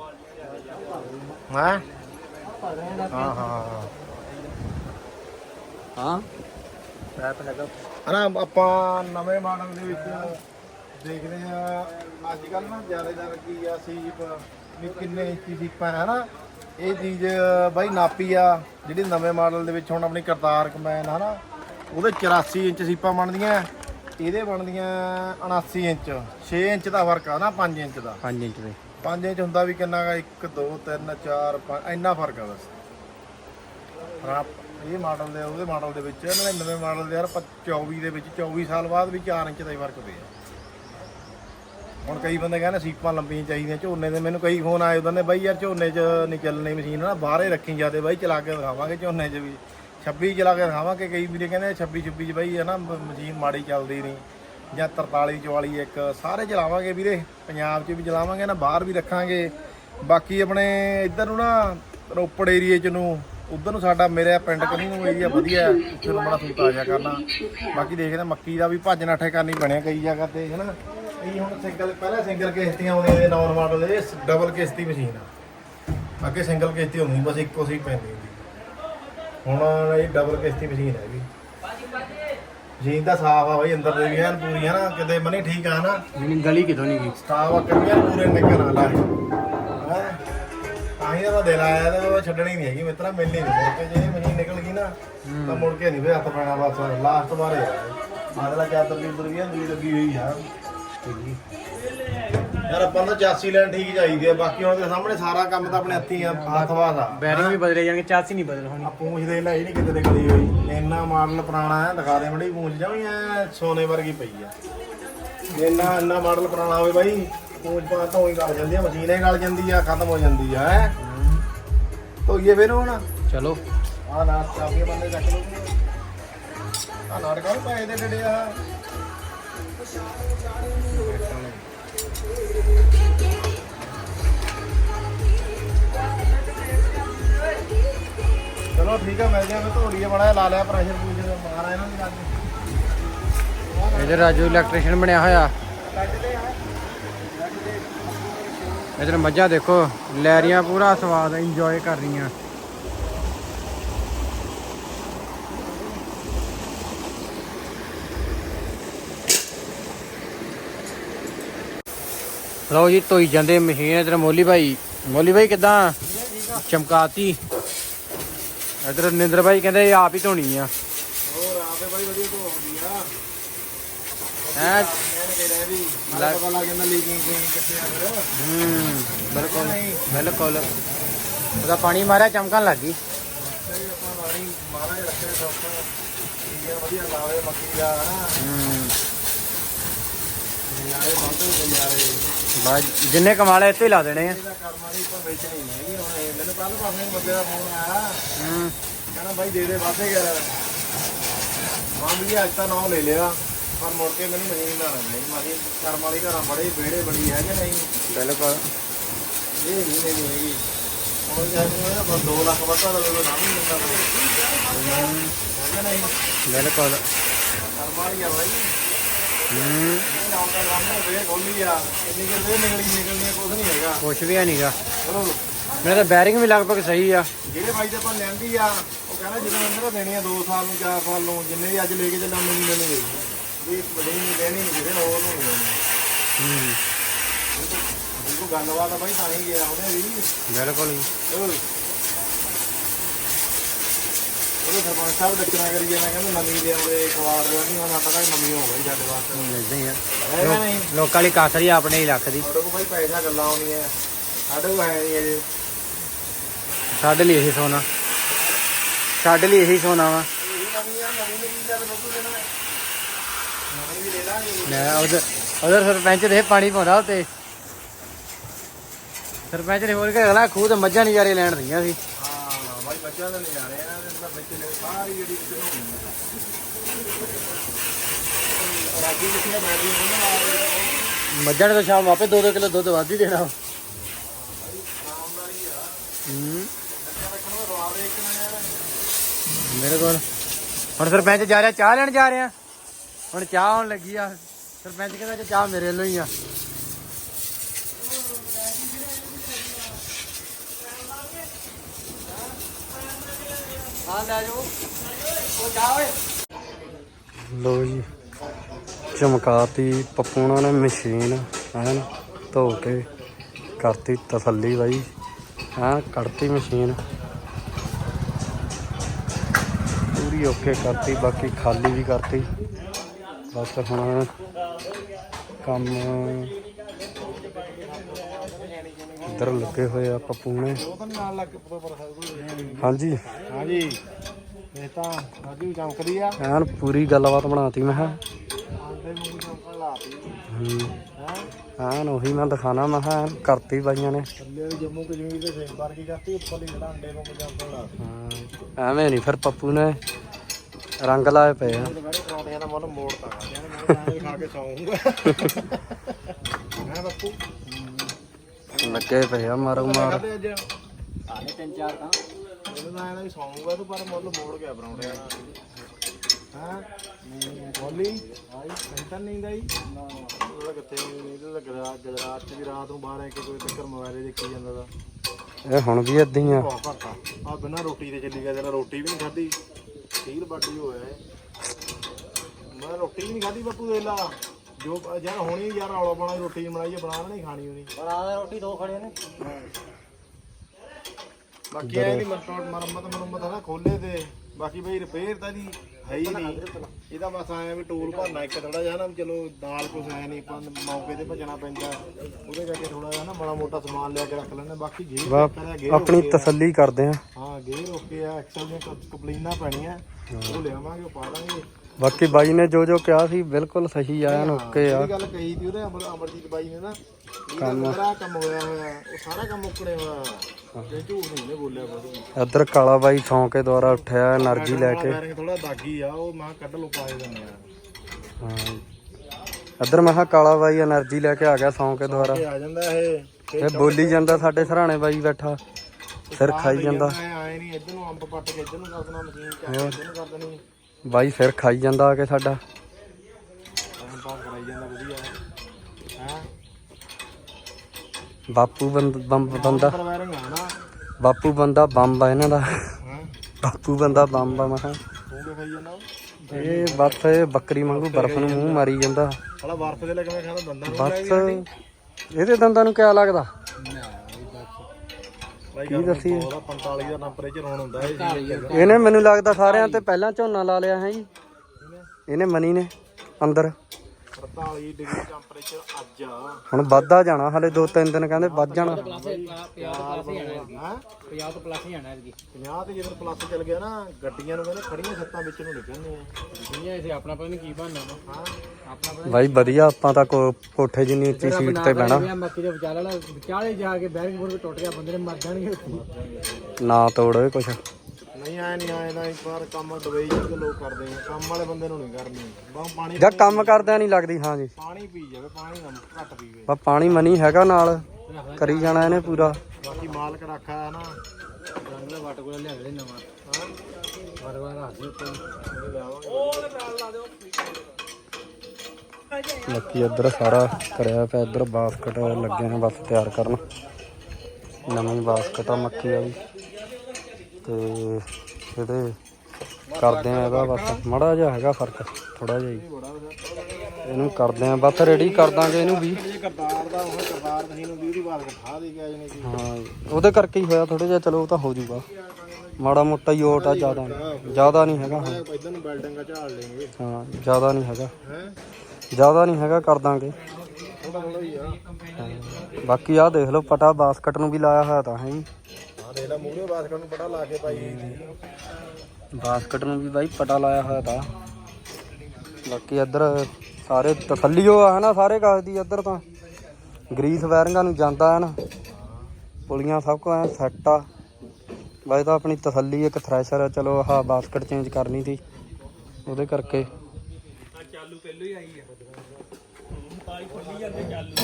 ਹਾਂ? ਹਾਂ ਹਾਂ ਹਾਂ। ਪੈਪ ਹਨਾ ਆਪਾਂ ਨਵੇਂ ਮਾਡਲ ਦੇ ਵਿੱਚ ਦੇਖਦੇ ਆ ਅੱਜ ਕੱਲ ਨਾ ਜ਼ਿਆਦਾਤਰ ਕੀ ਆ ਸੀਪ ਵੀ ਕਿੰਨੇ ਇੰਚੀ ਸੀਪਾਂ ਹੈ ਨਾ ਇਹ ਚੀਜ਼ ਬਾਈ ਨਾਪੀ ਆ ਜਿਹੜੀ ਨਵੇਂ ਮਾਡਲ ਦੇ ਵਿੱਚ ਹੁਣ ਆਪਣੀ ਕਰਤਾਰ ਕੰਬਾਈਨ ਆ ਨਾ ਉਹਦੇ 84 ਇੰਚ ਸੀਪਾਂ ਬਣਦੀਆਂ ਇਹਦੇ ਬਣਦੀਆਂ 79 ਇੰਚ। 6 ਇੰਚ ਦਾ ਫ਼ਰਕ ਆ ਨਾ 5 ਇੰਚ ਦਾ। 5 ਇੰਚ ਦੇ। 5 ਇੰਚ ਹੁੰਦਾ ਵੀ ਕਿੰਨਾ ਗਾ? 1 2 3 4 5 ਇੰਨਾ ਫ਼ਰਕ ਆ ਬਸ। ਇਹ ਮਾਡਲ ਦੇ ਉਹਦੇ ਮਾਡਲ ਦੇ ਵਿੱਚ ਇਹਨਾਂ ਦੇ ਨਵੇਂ ਮਾਡਲ ਦੇ ਯਾਰ 24 ਦੇ ਵਿੱਚ 24 ਸਾਲ ਬਾਅਦ ਵੀ 4 ਇੰਚ ਦਾ ਹੀ ਫ਼ਰਕ ਪਿਆ। ਹੁਣ ਕਈ ਬੰਦੇ ਕਹਿੰਦੇ ਸੀਪਾਂ ਲੰਬੀਆਂ ਚਾਹੀਦੀਆਂ ਝੋਨੇ ਦੇ। ਮੈਨੂੰ ਕਈ ਫੋਨ ਆਏ ਉਹਦਾਂ ਦੇ ਬਾਈ ਯਾਰ ਝੋਨੇ 'ਚ ਨਹੀਂ ਚੱਲਣੀ ਮਸ਼ੀਨ ਨਾ ਬਾਹਰੇ ਰੱਖੀ ਜਾਦੇ ਬਾਈ ਚਲਾ ਕੇ ਦਿਖਾਵਾਂਗੇ ਝੋਨੇ 'ਚ ਵੀ। 26 ਚਲਾ ਕੇ ਦਿਖਾਵਾਂਗੇ। ਕਈ ਵੀਰੇ ਕਹਿੰਦੇ 26 26 'ਚ ਬਈ ਹੈ ਨਾ ਮਸ਼ੀਨ ਮਾੜੀ ਚੱਲਦੀ ਨਹੀਂ ਜਾਂ 43 44 ਇੱਕ ਸਾਰੇ ਚਲਾਵਾਂਗੇ ਵੀਰੇ। ਪੰਜਾਬ 'ਚ ਵੀ ਚਲਾਵਾਂਗੇ ਨਾ ਬਾਹਰ ਵੀ ਰੱਖਾਂਗੇ। ਬਾਕੀ ਆਪਣੇ ਇੱਧਰ ਨੂੰ ਨਾ ਰੋਪੜ ਏਰੀਏ 'ਚ ਨੂੰ ਉਧਰ ਨੂੰ ਸਾਡਾ ਮੇਰੇ ਪਿੰਡ ਕਨੀ ਨੂੰ ਏਰੀਆ ਵਧੀਆ ਹੈ, ਬੜਾ ਸੂਤ ਆ ਜਾ ਕਰਨਾ। ਬਾਕੀ ਦੇਖਦੇ ਹਾਂ ਮੱਕੀ ਦਾ ਵੀ ਭੱਜ ਨੱਠੇ ਕਰਨੀ ਬਣਿਆ ਕਈ ਜਗ੍ਹਾ ਤੇ ਨਾ ਇਹ ਹੁਣ ਸਿੰਗਲ ਪਹਿਲਾਂ ਸਿੰਗਲ ਕਿਸ਼ਤੀਆਂ ਆਉਂਦੀਆਂ ਨੇ ਨੌਨ ਮਾਡਲ ਇਹ ਡਬਲ ਕਿਸ਼ਤੀ ਮਸ਼ੀਨ ਆ। ਅੱਗੇ ਸਿੰਗਲ ਕਿਸ਼ਤੀ ਹੁੰਦੀ ਬਸ ਇੱਕੋ ਸੀ ਪੈਂਦੀ। ਹੁਣ ਇਹ ਡਬਲ ਕਿਸ਼ਤੀ ਮਸ਼ੀਨ ਹੈਗੀ। ਮਸ਼ੀਨ ਦਾ ਸਾਫ਼ ਆ ਬਈ ਅੰਦਰ ਦੇ ਵੀ ਐਨ ਪੂਰੀ ਹੈ ਨਾ ਕਿਤੇ ਮਨੀ ਠੀਕ ਆ ਨਾ। ਨਹੀਂ ਗਲੀ ਕਿਤੋਂ ਨਹੀਂ ਗਈ। ਸਟਾਫ ਆ ਕਰੀਆਂ ਪੂਰੇ ਨਿਕਲ ਆ। ਲਾਏ ਹੈ? ਤਾਂ ਹੀ ਤਾਂ ਮੈਂ ਦਿਲ ਆਇਆ ਤੇ ਉਹ ਛੱਡਣੀ ਨਹੀਂ ਹੈਗੀ ਮਿੱਤਰਾ ਮਿਲਣੀ ਨਹੀਂ ਕੇ ਜੇ ਇਹ ਮਸ਼ੀਨ ਨਿਕਲ ਗਈ ਨਾ ਤਾਂ ਮੁੜ ਕੇ ਨਹੀਂ ਫੇਰ ਹੱਥ ਪੈਣਾ ਬਸ ਲਾਸਟ ਬਾਰੇ ਆ। ਅਗਲਾ ਚਾਦਰ ਦੀ ਉਧਰ ਵੀ ਲੱਗੀ ਹੋਈ ਆ। ਯਾਰ ਆਪਾਂ ਨੂੰ 84 ਲੈਣ ਠੀਕ ਚਾਹੀਦੀ ਆ ਬਾਕੀ ਹੁਣ ਦੇ ਸਾਹਮਣੇ ਸਾਰਾ ਕੰਮ ਤਾਂ ਆਪਣੇ ਹੱਥੀ ਆ ਹੱਥ ਵਾਸ ਆ। ਬੈਰਿੰਗ ਵੀ ਬਦਲੇ ਜਾਣਗੇ ਚਾਸੀ ਨਹੀਂ ਬਦਲ ਹੋਣੀ। ਆ ਪੂੰਛ ਦੇ ਲੈ ਇਹ ਨਹੀਂ ਕਿਤੇ ਨਿਕਲੀ ਹੋਈ। ਇੰਨਾ ਮਾਡਲ ਪੁਰਾਣਾ ਹੈ ਦਿਖਾ ਦੇ ਮੜੀ ਪੂੰਛ ਜਾਵੀਂ ਐ ਸੋਨੇ ਵਰਗੀ ਪਈ ਆ ਇੰਨਾ ਇੰਨਾ ਮਾਡਲ ਪੁਰਾਣਾ ਹੋਵੇ ਬਾਈ ਪੂੰਛ ਪਾ ਤੋਂ ਹੀ ਗਲ ਜਾਂਦੀ ਆ ਮਸ਼ੀਨੇ ਗਲ ਜਾਂਦੀ ਆ ਖਤਮ ਹੋ ਜਾਂਦੀ ਆ ਹੈ। ਧੋਈਏ ਫਿਰ ਹੁਣ। ਚਲੋ। ਆ ਨਾ ਚਾਬੀਆਂ ਬੰਦੇ ਚੱਕ ਲਓ। ਆ ਨਾਟਕਾਂ ਨੂੰ ਪੈਸੇ ਦੇ ਡੜੇ ਆ। ਚਲੋ ਠੀਕ ਆ ਮਿਲ ਗਿਆ ਮੈਂ ਧੋੜੀਏ ਬੜਾ ਲਾ ਲਿਆ ਪ੍ਰੈਸ਼ਰ ਪੂਜਰ ਮਾਰਾ ਇਧਰ ਰਾਜੂ ਇਲੈਕਟ੍ਰੀਸ਼ੀਅਨ ਬਣਿਆ ਹੋਇਆ। ਇਧਰ ਮੱਝਾਂ ਦੇਖੋ ਲੈਰੀਆਂ ਪੂਰਾ ਸਵਾਦ ਇੰਜੋਏ ਕਰ ਰਹੀਆਂ। ਲਓ ਜੀ ਧੋਈ ਜਾਂਦੇ ਮਸ਼ੀਨ ਇਧਰ ਮੋਲੀ ਭਾਈ। ਮੋਲੀ ਭਾਈ ਕਿਦਾਂ? ਚਮਕਾਤੀ। ਇਧਰ ਨਿੰਦਰ ਭਾਈ ਕਹਿੰਦੇ ਆਪ ਹੀ ਧੋਣੀ ਆ। ਹੋਰ ਆਪੇ ਵਧੀਆ ਧੋ ਹੁੰਦੀ ਆ ਹੈ ਬਿਲਕੁਲ ਬਿਲਕੁਲ। ਉਹਦਾ ਪਾਣੀ ਮਾਰਿਆ ਚਮਕਣ ਲੱਗ ਗਈ। ਪਾਣੀ ਸੌਖਾ। ਵਧੀਆ ਲਾਵੇ ਮੱਕੀ ਦਾ। ਹੂੰ। ਬਸ ਜਿੰਨੇ ਕਮਾ ਲਏ ਇੱਥੇ ਹੀ ਲਾ ਦੇਣੇ ਆ। ਇਹਦਾ ਕਰਮਾਂ ਦੀ ਪਰ ਵੇਚਣੀ ਨਹੀਂ ਹੈਗੀ ਹੁਣ ਇਹ ਮੈਨੂੰ ਕੱਲ ਪਾਸੇ ਬੰਦੇ ਦਾ ਫੋਨ ਆਇਆ ਹੂੰ। ਕਹਿੰਦਾ ਬਾਈ ਦੇ ਦੇ ਵਾਧੇ ਯਾਰ ਮੰਨ ਲਈ ਅੱਜ ਤਾਂ ਨਾਮ ਲੈ ਲਿਆ ਪਰ ਮੁੜ ਕੇ ਮੈਨੂੰ ਮਜ਼ੀਨ ਦਾ ਨਹੀਂ ਮਾਰੀ ਕਰਮ ਵਾਲੀ ਘਰਾਂ ਬੜੇ ਵਿਹੜੇ ਬੜੀ ਹੈ ਕਿ ਨਹੀਂ? ਬਿਲਕੁਲ। ਇਹ ਨਹੀਂ ਨਹੀਂ ਹੈਗੀ। ਹੁਣ ਜੇ ਇਹਨੂੰ ਬਸ 2 ਲੱਖ ਵੱਧਾ ਲਵੇ ਤਾਂ ਨਹੀਂ ਮਿਲਦਾ ਹੈ। ਕਿ ਨਹੀਂ? ਬਿਲਕੁਲ। ਕਰਮ ਵਾਲੀ ਆ ਬਾਈ। ਹੂੰ ਵੇ ਕੁਛ ਵੀ ਨਹੀਂਗਾ ਚਲੋ ਮੇਰਾ ਤਾਂ ਬੈਰਿੰਗ ਵੀ ਲਗਭਗ ਸਹੀ ਆ। ਜਿਹੜੇ ਬਾਈ ਦੇ ਆਪਾਂ ਲੈਂਦੀ ਆ ਉਹ ਕਹਿੰਦਾ ਜਦੋਂ ਇਹਨਾਂ ਦਾ ਦੇਣੀ ਆ 2 ਸਾਲ ਨੂੰ 4 ਸਾਲ ਨੂੰ ਜਿੰਨੇ ਵੀ ਅੱਜ ਲੈ ਕੇ ਚੱਲਾਂ ਮੈਨੂੰ ਮੈਨੂੰ ਦੇ ਵੀ ਬੜੀ ਨਹੀਂ ਦੇਣੀ ਨਹੀਂ ਜਿਹੜੇ ਉਹ ਨੂੰ ਹੂੰ। ਕੋਈ ਗੱਲਬਾਤ ਆ ਬਾਈ ਤਾਂ ਹੀ ਗਿਆ ਉਹਨੇ ਵੀ। ਬਿਲਕੁਲ ਜੀ। ਸਰਪੰਚ ਸਾਹਿਬ ਦੱਕਣਾ ਕਰੀਏ ਮੈਂ ਕਹਿੰਦਾ ਨਵੀਂ ਲਿਆਉਂਦੇ ਖਵਾੜ ਦਾ ਨਹੀਂ ਹੁਣ ਸਾਡਾ ਤਾਂ ਨਵੀਂ ਹੋ ਗਈ ਸਾਡੇ ਵਾਸਤੇ। ਇਦਾਂ ਹੀ ਆ। ਹੈਗਾ ਨਹੀਂ? ਲੋਕਾਂ ਲਈ ਕਾਸਰੀ ਆਪਣੇ ਹੀ ਲੱਖ ਦੀ ਸਾਡੇ ਕੋਲ ਬਾਈ ਪੈਸਾ ਗੱਲਾਂ ਆਉਣੀਆਂ ਸਾਡੇ ਕੋਲ ਹੈ ਨਹੀਂ ਅਜੇ। ਸਾਡੇ ਲਈ ਇਹੀ ਸੋਨਾ। ਸਾਡੇ ਲਈ ਇਹੀ ਸੋਨਾ ਵਾ। ਇਹ ਨਵੀਂ ਆ ਨਵੀਂ ਨੇ ਕੀ ਕਰ ਬੱਬੂ ਦੇਣਾ ਨਵੀਂ ਵੀ ਲੈ ਲਾਂਗੇ। ਮੈਂ ਉਧਰ ਉਧਰ ਸਰਪੰਚ ਦੇ ਪਾਣੀ ਪਾਉਂਦਾ ਉੱਤੇ। ਸਰਪੰਚ ਨੇ ਹੋਰ ਕੇ ਅਗਲਾ ਖੂਹ ਤੇ ਮੱਝਾਂ ਨਜ਼ਾਰੇ ਲੈਣ ਰਹੀਆਂ ਸੀ। ਹਾਂ ਬਾਈ ਬੱਚਿਆਂ ਦੇ ਨਜ਼ਾਰੇ ਆ। ਵਿੱਚ ਲੈ ਸਾਰੀ ਜਿਹੜੀ ਵਿੱਚ ਨੂੰ ਰਾਜੀ ਕਿੱਥੇ ਬੈਠੀ ਉਹਨਾਂ ਮੱਝਾਂ ਨੇ ਤਾਂ ਸ਼ਾਮ ਆਪੇ 2-2 ਕਿਲੋ ਦੁੱਧ ਵੱਧ ਦੇਣਾ। ਹੂੰ। ਮੇਰੇ ਕੋਲ ਹੁਣ ਸਰਪੰਚ ਜਾ ਰਿਹਾ, ਚਾਹ ਲੈਣ ਜਾ ਰਿਹਾ। ਹੁਣ ਚਾਹ ਆਉਣ ਲੱਗੀ ਆ। ਸਰਪੰਚ ਕਹਿੰਦਾ ਚਾਹ ਮੇਰੇ ਵੱਲੋਂ ਹੀ ਆ। ਹਾਂ, ਲੈ ਜਾਓ। ਉਹ ਚਾਹ ਓਏ। ਲੋ ਜੀ, ਚਮਕਾਤੀ ਪਪੂਣਾ ਨੇ ਮਸ਼ੀਨ ਐਨ ਧੋ ਕੇ ਕਰਤੀ ਤਸੱਲੀ ਬਾਈ, ਹਾਂ ਕੱਢਤੀ ਮਸ਼ੀਨ। ਪੂਰੀ ਓਕੇ ਕਰਤੀ, ਬਾਕੀ ਖਾਲੀ ਵੀ ਕਰਤੀ। ਬਸ ਹੁਣ ਕੰਮ ਇੱਧਰ ਲੱਗੇ ਹੋਏ ਆ ਪਪੂਣੇ ਹਾਂਜੀ। ਹਾਂਜੀ। ਇਹ ਤਾਂ ਸਾਡੀ ਵੀ ਚਮਕਦੀ ਆ। ਐਨ ਪੂਰੀ ਗੱਲਬਾਤ ਬਣਾਤੀ ਮੈਂ ਹੂੰ। ਹੈ ਉਹੀ ਮੈਂ ਦਿਖਾਣਾ ਮੈਂ ਐਨ ਕਰਤੀ ਬਾਈਆਂ ਨੇ। ਜੰਮੂ ਕਸ਼ਮੀਰ ਦੇ ਸੇਮ ਬਾਰ ਕੀ ਕਰਤੀ ਉੱਪਰਲੀ ਜਿਹੜਾ ਅੰਡੇ ਨੂੰ ਚਮਕਣ ਲਾਤੀ। ਹਾਂ, ਐਵੇਂ ਨਹੀਂ ਫਿਰ ਪੱਪੂ ਨੇ ਰੰਗ ਲਾਏ ਪਏ ਆ। ਪਰੌਂਠਿਆਂ ਦਾ ਮੋੜਤਾ। ਮੈਂ ਖਾ ਕੇ ਸੌਂਗਾ [LAUGHS] ਹੈ ਬੱਪੂ ਲੱਗੇ ਪਏ ਆ ਮਾਰੂ ਮਾਰ। ਖਾਦੇ ਅੱਜ ਆਲੇ ਤਿੰਨ ਚਾਰ ਤਾਂ। ਮੈਨੂੰ ਤਾਂ ਐਂ ਵੀ ਸੌਂਗਾ ਤੂੰ ਪਰ ਮੁੱਲ ਮੋੜ ਗਿਆ ਪਰੌਂਠਿਆਂ ਦਾ ਹਾਂ? ਬੋਲੀ? ਆਈ ਟੈਨਸ਼ਨ ਨਹੀਂ ਗਈ ਨਾ ਉਹਦਾ ਕਿੱਥੇ ਨਹੀਂ ਤੇ ਗੁਜਰਾਤ ਗੁਜਰਾਤ ਚ ਵੀ ਰਾਤ ਨੂੰ 12 1 ਵਜੇ ਤੱਕ ਮੋਬਾਈਲ ਦੇਖੀ ਜਾਂਦਾ ਦਾ ਇਹ ਹੁਣ ਵੀ ਏਦਾਂ ਹੀ ਆ। ਆ। ਬਿਨਾਂ ਰੋਟੀ ਤੇ ਚੱਲੀ ਗਿਆ ਜਰਾ ਰੋਟੀ ਵੀ ਨਹੀਂ ਖਾਧੀ। ਤੀਰ ਬਾਟੀ ਹੋਇਆ ਮੈਂ ਰੋਟੀ ਵੀ ਨਹੀਂ ਖਾਧੀ ਬੱਪੂ ਦੇ ਲਾ। ਜੋ ਯਾਰ ਹੋਣੀ ਯਾਰ ਰੌਲਾ ਪਾਉਣਾ ਰੋਟੀ ਬਣਾਈ ਹੈ ਬਣਾ ਨਹੀਂ ਖਾਣੀ ਉਹਨੇ। ਬਣਾ ਰੋਟੀ ਦੋ ਖੜੇ ਨੇ। ਬਾਕੀ ਐ ਨਹੀਂ ਮਰਮਤ ਮਰਮਤ ਮਰਮਤ ਨਾ ਖੋਲੇ ਤੇ ਬਾਕੀ ਬਈ ਰਿਪੇਅਰ ਤਾਂ ਦੀ ਹੈ ਹੀ ਨਹੀਂ। ਇਹਦਾ ਬਸ ਆਇਆ ਵੀ ਟੂਲ ਭਰਨਾ ਇੱਕ ਥੋੜਾ ਜਿਹਾ ਨਾ ਚਲੋ ਨਾਲ ਕੁਝ ਹੈ ਨਹੀਂ ਪਰ ਮੌਕੇ ਤੇ ਭੱਜਣਾ ਪੈਂਦਾ। ਉਹਦੇ ਕਰਕੇ ਥੋੜਾ ਜਿਹਾ ਨਾ ਮਾੜਾ ਮੋਟਾ ਸਮਾਨ ਲਿਆ ਕੇ ਰੱਖ ਲੈਂਦੇ ਬਾਕੀ ਗੇਅਰ ਆਪਣੀ। ਤਸੱਲੀ ਕਰਦੇ ਆ ਹਾਂ ਗੇਅਰ ਓਕੇ ਆ ਐਕਸਲ ਦੀਆਂ ਕੰਪਲੀਨਾਂ ਪੈਣੀਆਂ। ਉਹ ਲਿਆਵਾਂਗੇ ਉਹ ਪਾ ਦਾਂਗੇ। ਬਾਕੀ ਬਾਈ ਨੇ ਜੋ ਜੋ ਕਿਹਾ ਸੀ ਬਿਲਕੁਲ ਸਹੀ ਆ ਐਨ ਆ। ਗੱਲ ਕਹੀ ਸੀ ਉਹਨੇ ਅਮਰਜੀਤ ਬਾਈ ਨੇ ਨਾ ਕੰਮ। ਹੋਇਆ ਹੋਇਆ ਉਹ ਸਾਰਾ ਕੰਮ ਮੁੱਕਣੇ ਹੋਇਆ। ਜੇ ਝੂਠ ਨਹੀਂ ਉਹਨੇ ਬੋਲਿਆ ਕੋਈ ਇੱਧਰ ਕਾਲਾ ਬਾਈ ਸੌਂ ਦੁਆਰਾ ਉੱਠਿਆ એનર્ਜੀ ਲੈ ਕੇ। ਥੋੜਾ ਦਾਗੀ ਆ ਉਹ ਮਾਂ ਕੱਢ ਲੋ ਪਾਏ ਦਿੰਦੇ ਆ। ਹਾਂ। ਇੱਧਰ ਮੈਂ ਕਿਹਾ ਕਾਲਾ ਬਾਈ એનર્ਜੀ ਲੈ ਕੇ ਆ ਗਿਆ ਸੌਂ ਕੇ ਦੁਆਰਾ। ਆ ਜਾਂਦਾ ਇਹ ਇਹ ਬੋਲੀ ਜਾਂਦਾ ਸਾਡੇ ਸਹਰਾਣੇ ਬਾਈ ਬੈਠਾ ਸਿਰ ਖਾਈ ਜਾਂਦਾ। ਆਏ ਨਹੀਂ ਇੱਧਰ ਨੂੰ ਅੰਬ ਪੱਟ ਕੇ ਇੱਧਰ ਨੂੰ ਕਰਦਣਾ ਮਸ਼ੀਨ ਚ ਇੱਧਰ ਨੂੰ ਕਰਦਣੀ। ਬਾਈ ਸਿਰ ਖਾਈ ਜਾਂਦਾ ਆ ਕੇ ਸਾਡਾ। ਬਾਪੂ ਬੰਦ। ਬਾਪੂ ਬੰਦਾ ਬੰਬ ਆ ਇਹਨਾਂ ਦਾ। ਬਾਪੂ ਬੰਦਾ ਬੰਬ ਆ ਮੈਂ ਕਿਹਾ। ਤੂੰ ਕੀ ਖਾਈ ਜਾਂਦਾ ਇਹ ਬਸ ਇਹ ਬੱਕਰੀ ਵਾਂਗੂ ਬਰਫ਼ ਨੂੰ ਮੂੰਹ ਮਾਰੀ ਜਾਂਦਾ। ਸਾਲਾ ਬਰਫ਼ ਦੇ ਲੱਗੇ ਮੈਂ ਖਾਂਦਾ ਦੰਦਾਂ ਨੂੰ ਬਸ ਇਹਦੇ ਦੰਦਾਂ ਨੂੰ ਕਿਆ ਲੱਗਦਾ? ਕੀ ਦੱਸੀਏ? ਉਹਦਾ 45 ਦਾ ਟੈਂਪਰੇਚਰ ਹੋਣ ਹੁੰਦਾ ਇਹ ਚੀਜ਼ ਇਹਨੇ ਮੈਨੂੰ ਲੱਗਦਾ ਸਾਰਿਆਂ ਤੇ ਪਹਿਲਾਂ ਝੋਨਾ ਲਾ ਲਿਆ ਹੈ ਜੀ। ਇਹਨੇ ਮਨੀ ਨੇ ਅੰਦਰ। 48 ਡਿਗਰੀ ਟੈਂਪਰੇਚਰ ਅੱਜ। ਆ ਹੁਣ ਵੱਧਦਾ ਜਾਣਾ ਹਲੇ 2-3 ਦਿਨ ਕਹਿੰਦੇ ਵੱਧ ਜਾਣਾ। ਹਾਂ 50 ਤੋਂ ਪਲੱਸ ਹੀ ਆਣਾ ਇਹਦੀ 50 ਤੇ ਜਦੋਂ ਪਲੱਸ ਚੱਲ ਗਿਆ ਨਾ ਗੱਡੀਆਂ ਨੂੰ ਕਹਿੰਦੇ ਖੜੀਆਂ ਛੱਤਾਂ ਵਿੱਚ ਨੂੰ ਨਿਕਲਣੀਆਂ ਦੁਨੀਆ ਇਥੇ ਆਪਣਾ ਪਤਾ ਨਹੀਂ ਕੀ ਬਣਨਾ ਵਾ। ਹਾਂ। ਆਪਣਾ ਪਤਾ ਬਾਈ ਵਧੀਆ ਆਪਾਂ ਤਾਂ ਕੋ- ਕੋਠੇ ਜਿੰਨੀ ਉੱਚੀ ਸੀਟ ਤੇ ਬਹਿਣਾ। ਨਹੀਂ ਮੱਕੀ ਦੇ ਵਿਚਾਲੇ ਵਾਲਾ ਵਿਚਾਲੇ ਜਾ ਕੇ ਬੈਰਿੰਗ ਬੋਰਡ ਟੁੱਟ ਗਿਆ ਬੰਦੇ ਨੇ ਮਰ ਜਾਣਗੇ। ਉੱਥੇ ਨਾ ਤੋੜੋ ਕੁਛ। ਨਹੀਂ ਆਏ ਨਹੀਂ ਆਏ ਨਾ ਇੱਕ ਵਾਰ ਕੰਮ ਦੁਬਈ ਚ ਲੋਕ ਕਰਦੇ ਆ ਕੰਮ ਵਾਲੇ ਬੰਦੇ ਨੂੰ ਨਹੀਂ ਕਰਨੀ। ਬਸ ਪਾਣੀ ਜਾਂ ਕੰਮ ਕਰਦਿਆਂ ਨਹੀਂ ਲੱਗਦੀ ਹਾਂ ਜੀ। ਪਾਣੀ ਪੀ ਜਾਵੇ ਪਾਣੀ ਨਾ ਘੱਟ ਪੀਵੇ। ਬਸ ਪਾਣੀ ਮਨੀ ਹੈਗਾ ਨਾਲ ਕਰੀ ਜਾਣਾ ਇਹਨੇ ਪੂਰਾ। ਬਾਕੀ ਮਾਲਕ ਰੱਖਾ ਹੈ ਨਾ। ਜੰਗਲ ਵੱਟ ਕੋਲ ਲਿਆ ਦੇ ਨਵਾਂ। ਹਾਂ। ਵਾਰ ਵਾਰ ਹੱਥ ਦੇ ਉੱਤੇ। ਬਾਕੀ ਇੱਧਰ ਸਾਰਾ ਕਰਿਆ ਪਿਆ ਇੱਧਰ ਬਾਸਕਟ ਲੱਗੇ ਨੇ ਬਸ ਤਿਆਰ ਕਰਨ। ਨਵੀਂ ਬਾਸਕਟ ਆ ਮੱਕੀ ਵਾਲੀ। ਤੇ ਇਹਦੇ ਕਰਦੇ ਆ ਇਹਦਾ ਬਸ। ਮੜਾ ਜਿਹਾ ਹੈਗਾ ਫ਼ਰਕ ਥੋੜਾ ਜਿਹਾ ਹੀ। ਇਹਨੂੰ ਕਰਦੇ ਆ ਬਸ ਰੈਡੀ ਕਰ ਦਾਂਗੇ ਇਹਨੂੰ ਵੀ। ਇਹ ਕਰਤਾਰ ਦਾ ਉਹ ਕਰਤਾਰ ਨਹੀਂ ਨੂੰ 20 ਦੀ ਬਾਤ ਖਾ ਦੇ ਗਿਆ ਜਨੇ ਕੀ ਹਾਂ ਉਹਦੇ ਕਰਕੇ ਹੀ ਹੋਇਆ ਥੋੜਾ ਜਿਹਾ ਚਲੋ ਉਹ ਤਾਂ ਹੋ ਜਾਊਗਾ। ਮਾੜਾ ਮੋਟਾ ਹੀ ਓਟ ਆ ਜ਼ਿਆਦਾ ਨਹੀਂ ਜ਼ਿਆਦਾ ਨਹੀਂ ਹੈਗਾ ਹਾਂ। ਇਦਾਂ ਨੂੰ ਬਿਲਡਿੰਗਾਂ ਝਾੜ ਲੈਣਗੇ ਹਾਂ ਜ਼ਿਆਦਾ ਨਹੀਂ ਹੈਗਾ। ਹੈ? ਜ਼ਿਆਦਾ ਨਹੀਂ ਹੈਗਾ ਕਰ ਦਾਂਗੇ। ਥੋੜਾ ਥੋੜਾ ਹੀ ਆ। ਬਾਕੀ ਆਹ ਦੇਖ ਲਓ ਪਟਾ ਬਾਸਕਟ ਨੂੰ ਵੀ ਲਾਇਆ ਹੋਇਆ ਤਾਂ ਹੈ ਜੀ ਹਾਂ ਦੇਖ ਲੈ ਮੂਹਰੇ ਬਾਸਕਟ ਨੂੰ ਬੜਾ ਲਾ ਕੇ ਪਾਈ ਸੀ ਬਾਸਕਟ ਨੂੰ ਵੀ ਬਾਈ ਪਟਾ ਲਾਇਆ ਹੋਇਆ ਤਾਂ। ਬਾਕੀ ਇੱਧਰ ਸਾਰੇ ਤਸੱਲੀਓ ਆ ਹਨਾ ਸਾਰੇ ਕਾਸ ਦੀ ਇੱਧਰ ਤਾਂ। ਗਰੀਸ ਵਾਇਰਿੰਗਾਂ ਨੂੰ ਜਾਂਦਾ ਹੈ ਨਾ ਪੁਲੀਆਂ ਸਭ ਕੁਝ ਐ ਸੈੱਟ ਆ। ਬਾਈ ਤਾਂ ਆਪਣੀ ਤਸੱਲੀ ਇੱਕ ਥ੍ਰੈਸ਼ਰ ਚਲੋ ਆਹ ਬਾਸਕਟ ਚੇਂਜ ਕਰਨੀ ਸੀ। ਉਹਦੇ ਕਰਕੇ। ਚਾਲੂ ਪਹਿਲੋਂ ਹੀ ਆਈ ਆ। ਤਾਂ ਹੀ ਖੋਲੀ ਜਾਂਦੇ ਚਾਲੂ।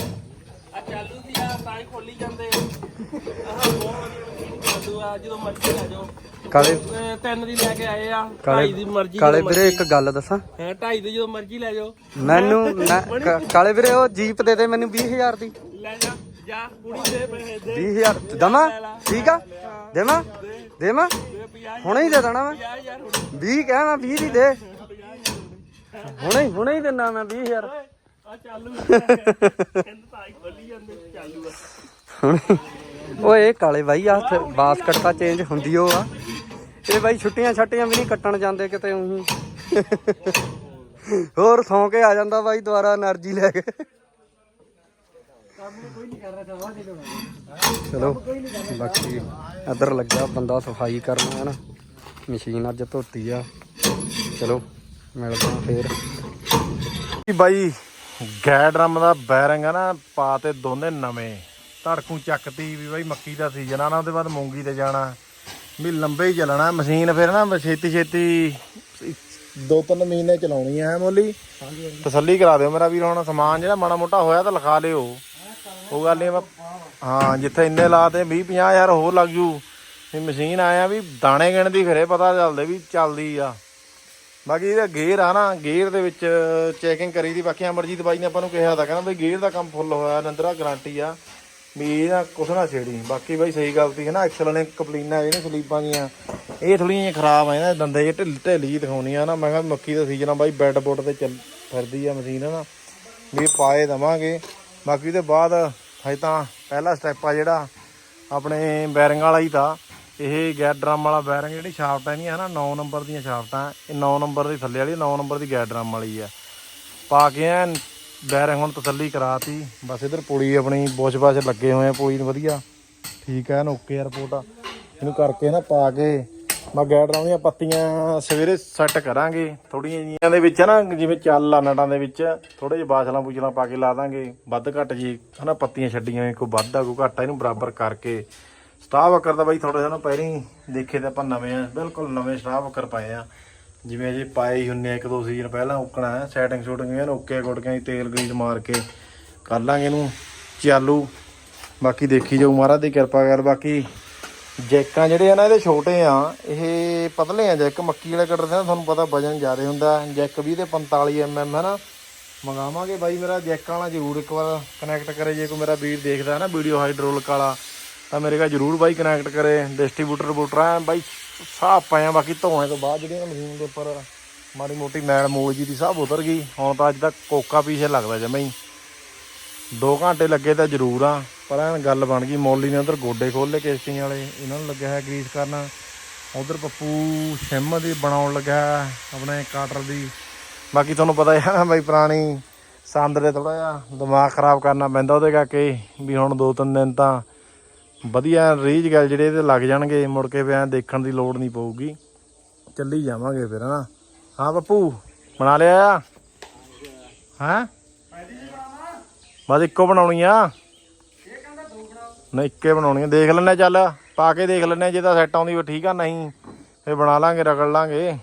ਆ ਚਾਲੂ ਦੀ ਆ ਤਾਂ ਹੀ ਖੋਲੀ ਜਾਂਦੇ। ਆ ਚਾਲੂ ਆ ਜਦੋਂ ਮਰਜ਼ੀ ਲੈ ਜਾਓ। ਕਾਲੇ ਅਹ ਤਿੰਨ ਦੀ ਲੈ ਕੇ ਆਏ ਆ ਢਾਈ ਦੀ ਮਰਜ਼ੀ ਕਾਲੇ ਵੀਰੇ ਇੱਕ ਗੱਲ ਦੱਸਾਂ। ਹੈ ਢਾਈ ਦੀ ਜਦੋਂ ਮਰਜ਼ੀ ਲੈ ਜਾਓ। ਮੈਨੂੰ ਮੈਂ ਕ- ਕਾਲੇ ਵੀਰੇ ਉਹ ਜੀਪ ਦੇ ਦੇ ਮੈਨੂੰ 20000 ਦੀ। ਲੈ ਜਾ ਜਾ ਕੁੜੀ ਦੇ ਪੈਸੇ ਦੇ। 20000 ਦਮਾ ਠੀਕ ਆ? ਦੇਵਾਂ? ਦੇਵਾਂ? ਦੇ 50 ਹੁਣੇ ਹੀ ਦੇ ਦੇਣਾ ਮੈਂ। ਯਾਰ ਹੁਣ। 20 ਕਹਿ ਮੈਂ 20 ਦੀ ਦੇ। ਹੁਣੇ ਹੀ- ਹੁਣੇ ਹੀ ਦਿੰਦਾ ਮੈਂ 20000 ਆ ਚਾਲੂ। ਕਹਿੰਦੇ ਤਾਂ ਹੀ ਖੋਲੀ ਜਾਂਦੇ ਚਾਲੂ। ਆ ਹੁਣੇ ਉਹ ਇਹ ਕਾਲੇ ਬਾਈ ਆ ਬਾਸ ਤਾਂ ਚੇਂਜ ਹੁੰਦੀ ਉਹ ਆ। ਇਹ ਬਾਈ ਛੁੱਟੀਆਂ ਛੱਟੀਆਂ ਵੀ ਨਹੀਂ ਕੱਟਣ ਜਾਂਦੇ ਕਿਤੇ ਉਹੀ ਹੋਰ ਸੌਂ ਕੇ ਆ ਜਾਂਦਾ ਬਾਈ ਦੁਬਾਰਾ એનર્ਜੀ ਲੈ ਕੇ। ਚਲੋ, ਬਾਕੀ ਅਦਰ ਲੱਗਾ ਬੰਦਾ ਸਫ਼ਾਈ ਕਰਨਾ ਹੈ ਨਾ ਮਸ਼ੀਨ ਅੱਜ ਧੋਤੀ ਆ। ਚਲੋ, ਮਿਲਦਾ ਫੇਰ। ਬਾਈ, ਗੈਰ ਡਰਮ ਦਾ ਬੈਰਿੰਗ ਆ ਨਾ, ਪਾ ਤੇ ਦੋਨੇ ਨਵੇਂ। ਧੜਕੂ ਚੱਕਤੀ ਵੀ ਬਾਈ ਮੱਕੀ ਦਾ ਸੀਜ਼ਨ ਆ ਨਾ ਉਹਦੇ ਬਾਅਦ ਮੂੰਗੀ ਤੇ ਜਾਣਾ। ਵੀ ਲੰਬੇ ਹੀ ਚੱਲਣਾ ਮਸ਼ੀਨ ਫਿਰ ਨਾ ਛੇਤੀ ਛੇਤੀ ਦੋ ਤਿੰਨ ਮਹੀਨੇ ਚਲਾਉਣੀ ਹੈ ਮੋਲੀ? ਤਸੱਲੀ ਕਰਾ ਦਿਓ ਮੇਰਾ ਵੀਰ ਹੁਣ ਸਮਾਨ ਜਿਹੜਾ ਮਾੜਾ ਮੋਟਾ ਹੋਇਆ ਤਾਂ ਲਿਖਾ ਲਿਓ। ਉਹ ਗੱਲ ਨਹੀਂ ਹਾਂ ਜਿੱਥੇ ਇੰਨੇ ਲਾਤੇ 20 ਹਜ਼ਾਰ ਹੋਰ ਲੱਗ ਜੂ। ਇਹ ਮਸ਼ੀਨ ਆਇਆ ਵੀ ਦਾਣੇ ਗਿਣਦੀ ਫਿਰੇ ਪਤਾ ਚੱਲਦੇ ਵੀ ਚੱਲਦੀ ਆ। ਬਾਕੀ ਇਹਦਾ ਗੇਅਰ ਆ ਨਾ ਗੇਅਰ ਦੇ ਵਿੱਚ ਚੈਕਿੰਗ ਕਰੀ ਦੀ ਬਾਕੀ ਅਮਰਜੀਤ ਬਾਈ ਨੇ ਆਪਾਂ ਨੂੰ ਕਿਹਾ ਤਾਂ ਕਹਿੰਦਾ ਬਈ ਗੇਅਰ ਦਾ ਕੰਮ ਫੁੱਲ ਹੋਇਆ ਨੰਦਰਾ ਗਾਰੰਟੀ ਆ। ਵੀ ਇਹ ਨਾ ਕੁਛ ਨਾ ਛੇੜੀ। ਬਾਕੀ ਬਾਈ ਸਹੀ ਗੱਲ ਸੀ ਹੈ ਨਾ ਐਕਸਲ ਨੇ ਕਪਲੀਨਾ ਇਹਨੇ ਸਲੀਪਾਂ ਗੀਆਂ ਇਹ ਥੋੜੀਆਂ ਜਿਹੀਆਂ ਖਰਾਬ ਆ ਇਹਨਾਂ ਦੇ ਦੰਦੇ ਜਿਹੇ ਢਿੱਲ ਢੇਲੀ ਜਿਹੀ ਦਿਖਾਉਣੀ ਆ ਨਾ। ਮੈਂ ਕਿਹਾ ਮੱਕੀ ਦਾ ਸੀਜ਼ਨ ਆ ਬਾਈ ਬੈੱਡ ਬੁੱਡ ਤੇ ਚੱਲ ਫਿਰਦੀ ਆ ਮਸ਼ੀਨ ਨਾ। ਵੀ ਪਾਏ ਦਵਾਂਗੇ। ਬਾਕੀ ਉਹਦੇ ਬਾਅਦ ਹਜੇ ਤਾਂ ਪਹਿਲਾ ਸਟੈਪ ਆ ਜਿਹੜਾ ਆਪਣੇ ਬੈਰਿੰਗ ਵਾਲਾ ਹੀ ਤਾਂ। ਇਹ ਗੈਰ ਡਰਮ ਵਾਲਾ ਬੈਰਿੰਗ ਜਿਹੜੀ ਸ਼ਾਫਟ ਹੈ ਨਹੀਂ ਹੈ ਨਾ 9 ਨੰਬਰ ਦੀਆਂ ਸ਼ਾਫਟਾਂ। ਇਹ 9 ਨੰਬਰ ਦੀ ਥੱਲੇ ਵਾਲੀ 9 ਨੰਬਰ ਦੀ ਗੈਰ ਡਰਮ ਵਾਲੀ ਆ। ਪਾ ਕੇ ਐਨ ਬੈਰਿੰਗ ਹੁਣ ਤਸੱਲੀ ਕਰਾਤੀ। ਬਸ ਇਧਰ ਪੁਲੀ ਆਪਣੀ ਬੁਸ਼ ਬਾਸ਼ ਲੱਗੇ ਹੋਏ ਆ ਪੁਲੀ ਨੂੰ ਵਧੀਆ। ਠੀਕ ਹੈ ਨਾ ਓਕੇ ਰਿਪੋਰਟ ਆ। ਇਹਨੂੰ ਕਰਕੇ ਨਾ ਪਾ ਕੇ ਮੈਂ ਗੈਰ ਡਰਮ ਦੀਆਂ ਪੱਤੀਆਂ ਸਵੇਰੇ ਸੈੱਟ ਕਰਾਂਗੇ। ਥੋੜੀਆਂ ਜੀਆਂ ਦੇ ਵਿੱਚ ਨਾ ਜਿਵੇਂ ਚੱਲ ਆ ਨਟਾਂ ਦੇ ਵਿੱਚ ਥੋੜੇ ਜਿਹੇ ਬਾਸ਼ਲਾਂ ਬੂਸ਼ਲਾਂ ਪਾ ਕੇ ਲਾ ਦਾਂਗੇ। ਵੱਧ ਘੱਟ ਜੀ ਹਨਾ ਪੱਤੀਆਂ ਛੱਡੀਆਂ ਹੋਈਆਂ, ਕੋਈ ਵੱਧ ਆ ਕੋਈ ਘੱਟ ਆ ਇਹਨੂੰ ਬਰਾਬਰ ਕਰਕੇ। ਸਟਾਫ ਵਕਰ ਦਾ ਬਾਈ ਥੋੜੇ ਸਾਨੂੰ ਪਹਿਲਾਂ ਹੀ ਦੇਖੇ ਤੇ ਆਪਾਂ ਨਵੇਂ ਆ ਬਿਲਕੁਲ ਨਵੇਂ ਸਟਾਫ ਵਕਰ ਪਾਏ ਆ। ਜਿਵੇਂ ਅਜੇ ਪਾਏ ਹੀ ਹੁੰਨੇ ਆ, ਇੱਕ ਦੋ ਸੀਜ਼ਨ ਪਹਿਲਾਂ ਉੱਕਣਾ ਹੈ ਸੈਟਿੰਗ ਸ਼ੂਟਿੰਗ ਇਹਨੂੰ ਓਕੇ ਗੁੱਡਕਾਂ ਦੀ ਤੇਲ ਗਰੀਸ ਮਾਰ ਕੇ ਕਰ ਲਾਂਗੇ ਇਹਨੂੰ, ਚਾਲੂ। ਬਾਕੀ ਦੇਖੀ ਜਾਊ ਮਹਾਰਾਜ ਦੀ ਕਿਰਪਾ ਕਰ, ਬਾਕੀ ਜੈਕਾਂ ਜਿਹੜੇ ਆ ਨਾ, ਇਹਦੇ ਛੋਟੇ ਆ, ਇਹ ਪਤਲੇ ਆ ਜੈਕ, ਮੱਕੀ ਵਾਲੇ ਕੱਟਦੇ ਆ ਤੁਹਾਨੂੰ ਪਤਾ ਵਜਨ ਜ਼ਿਆਦਾ ਹੁੰਦਾ, ਜੈਕ 20 ਤੇ 45 ਐਮਐਮ ਹੈ ਨਾ। ਮੰਗਾਵਾਂਗੇ ਬਾਈ ਮੇਰਾ ਜੈਕਾਂ ਵਾਲਾ ਜ਼ਰੂਰ ਇੱਕ ਵਾਰ ਕਨੈਕਟ ਕਰੇ, ਜੇ ਕੋਈ ਮੇਰਾ ਵੀਰ ਦੇਖਦਾ ਹੈ ਨਾ, ਵੀਡੀਓ ਹਾਈਡ੍ਰੋਲਿਕ ਵਾਲਾ ਤਾਂ ਮੇਰੇ ਕੋਲ ਜ਼ਰੂਰ ਬਾਈ ਕਨੈਕਟ ਕਰੇ ਡਿਸਟ੍ਰੀਬਿਊਟਰ ਬੂਟਰ ਬਾਈ, ਸਾਹ ਪਾਇਆ, ਬਾਕੀ ਧੋਣੇ ਤੋਂ ਬਾਅਦ ਜਿਹੜੀਆਂ ਮਸ਼ੀਨ ਦੇ ਉੱਪਰ ਮਾੜੀ ਮੋਟੀ ਮੈਲ ਮੋਲ ਜੀ ਦੀ ਸਭ ਉਤਰ ਗਈ, ਹੁਣ ਤਾਂ ਅੱਜ ਤੱਕ ਕੋਕਾ ਪੀਛੇ ਲੱਗਦਾ ਜਮਾ ਹੀ। 2 ਘੰਟੇ ਲੱਗੇ ਤਾਂ ਜ਼ਰੂਰ ਆ, ਪਰ ਐਨ ਗੱਲ ਬਣ ਗਈ, ਮੌਲੀ ਨੇ ਉਧਰ ਗੋਡੇ ਖੋਲੇ ਕੇਸਟਿੰਗ ਵਾਲੇ, ਇਹਨਾਂ ਨੂੰ ਲੱਗਿਆ ਹੈ ਗਰੀਸ ਕਰਨਾ। ਉਧਰ ਪੱਪੂ ਸਿਮ ਦੀ ਬਣਾਉਣ ਲੱਗਾ ਆਪਣੇ ਕਾਟਰ ਦੀ। ਬਾਕੀ ਤੁਹਾਨੂੰ ਪਤਾ ਹੈ ਨਾ ਬਾਈ ਪੁਰਾਣੀ ਸਾਂਦਰੇ ਥੋੜਾ ਜਿਹਾ ਦਿਮਾਗ ਖਰਾਬ ਕਰਨਾ ਪੈਂਦਾ ਉਹਦੇ ਕਰਕੇ, ਵੀ ਹੁਣ ਦੋ ਤਿੰਨ ਦਿਨ ਤਾਂ ਵਧੀਆ ਰੀਜ ਗੱਲ ਜਿਹੜੇ ਇਹਦੇ ਲੱਗ ਜਾਣਗੇ, ਮੁੜ ਕੇ ਪਿਆ ਦੇਖਣ ਦੀ ਲੋੜ ਨਹੀਂ ਪਊਗੀ। ਚੱਲੀ ਜਾਵਾਂਗੇ ਫਿਰ, ਹਨਾ? ਹਾਂ ਪੱਪੂ ਬਣਾ ਲਿਆ ਆ? ਹਾਂ? ਬਸ ਇੱਕੋ ਬਣਾਉਣੀ ਆ। ਨਹੀਂ, ਇੱਕੇ ਬਣਾਉਣੀ ਆ। ਦੇਖ ਲੈਣੇ ਚੱਲ, ਪਾ ਕੇ ਦੇਖ ਲੈਣੇ ਜੇ ਤਾਂ ਸੈੱਟ ਆਉਂਦੀ ਵੀ ਠੀਕ ਆ, ਨਹੀਂ ਫੇ ਬਣਾ ਲਾਂਗੇ, ਰਗੜ ਲਾਂਗੇ।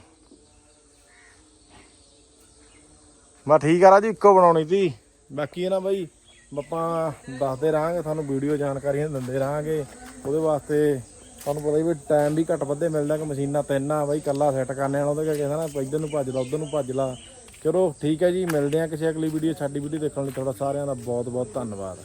ਬਸ ਠੀਕ ਆ ਰਾਜੂ, ਇੱਕੋ ਬਣਾਉਣੀ ਸੀ। ਬਾਕੀ ਇਹ ਨਾ ਬਈ ਆਪਾਂ ਦੱਸਦੇ ਰਹਾਂਗੇ, ਤੁਹਾਨੂੰ ਵੀਡੀਓ ਜਾਣਕਾਰੀਆਂ ਦਿੰਦੇ ਰਹਾਂਗੇ। ਉਹਦੇ ਵਾਸਤੇ ਤੁਹਾਨੂੰ ਪਤਾ ਹੀ ਵੀ ਟਾਈਮ ਵੀ ਘੱਟ ਵੱਧੇ ਮਿਲਦਾ, ਕਿ ਮਸ਼ੀਨਾਂ ਤਿੰਨ ਆ ਬਾਈ ਕੱਲਾ ਸੈੱਟ ਕਰਨੇ ਵਾਲਾ, ਉਹਦੇ ਕਹਿੰਦਾ ਨਾ ਇੱਧਰ ਨੂੰ ਭੱਜ ਲਾ, ਉੱਧਰ ਨੂੰ ਭੱਜ ਲਾ। ਚਲੋ ਠੀਕ ਹੈ ਜੀ, ਮਿਲਦੇ ਆ ਕਿਸੇ ਅਗਲੀ ਵੀਡੀਓ ਸਾਡੀ ਵੀਡੀਓ ਦੇਖਣ ਲਈ ਤੁਹਾਡਾ ਸਾਰਿਆਂ ਦਾ ਬਹੁਤ ਬਹੁਤ ਧੰਨਵਾਦ।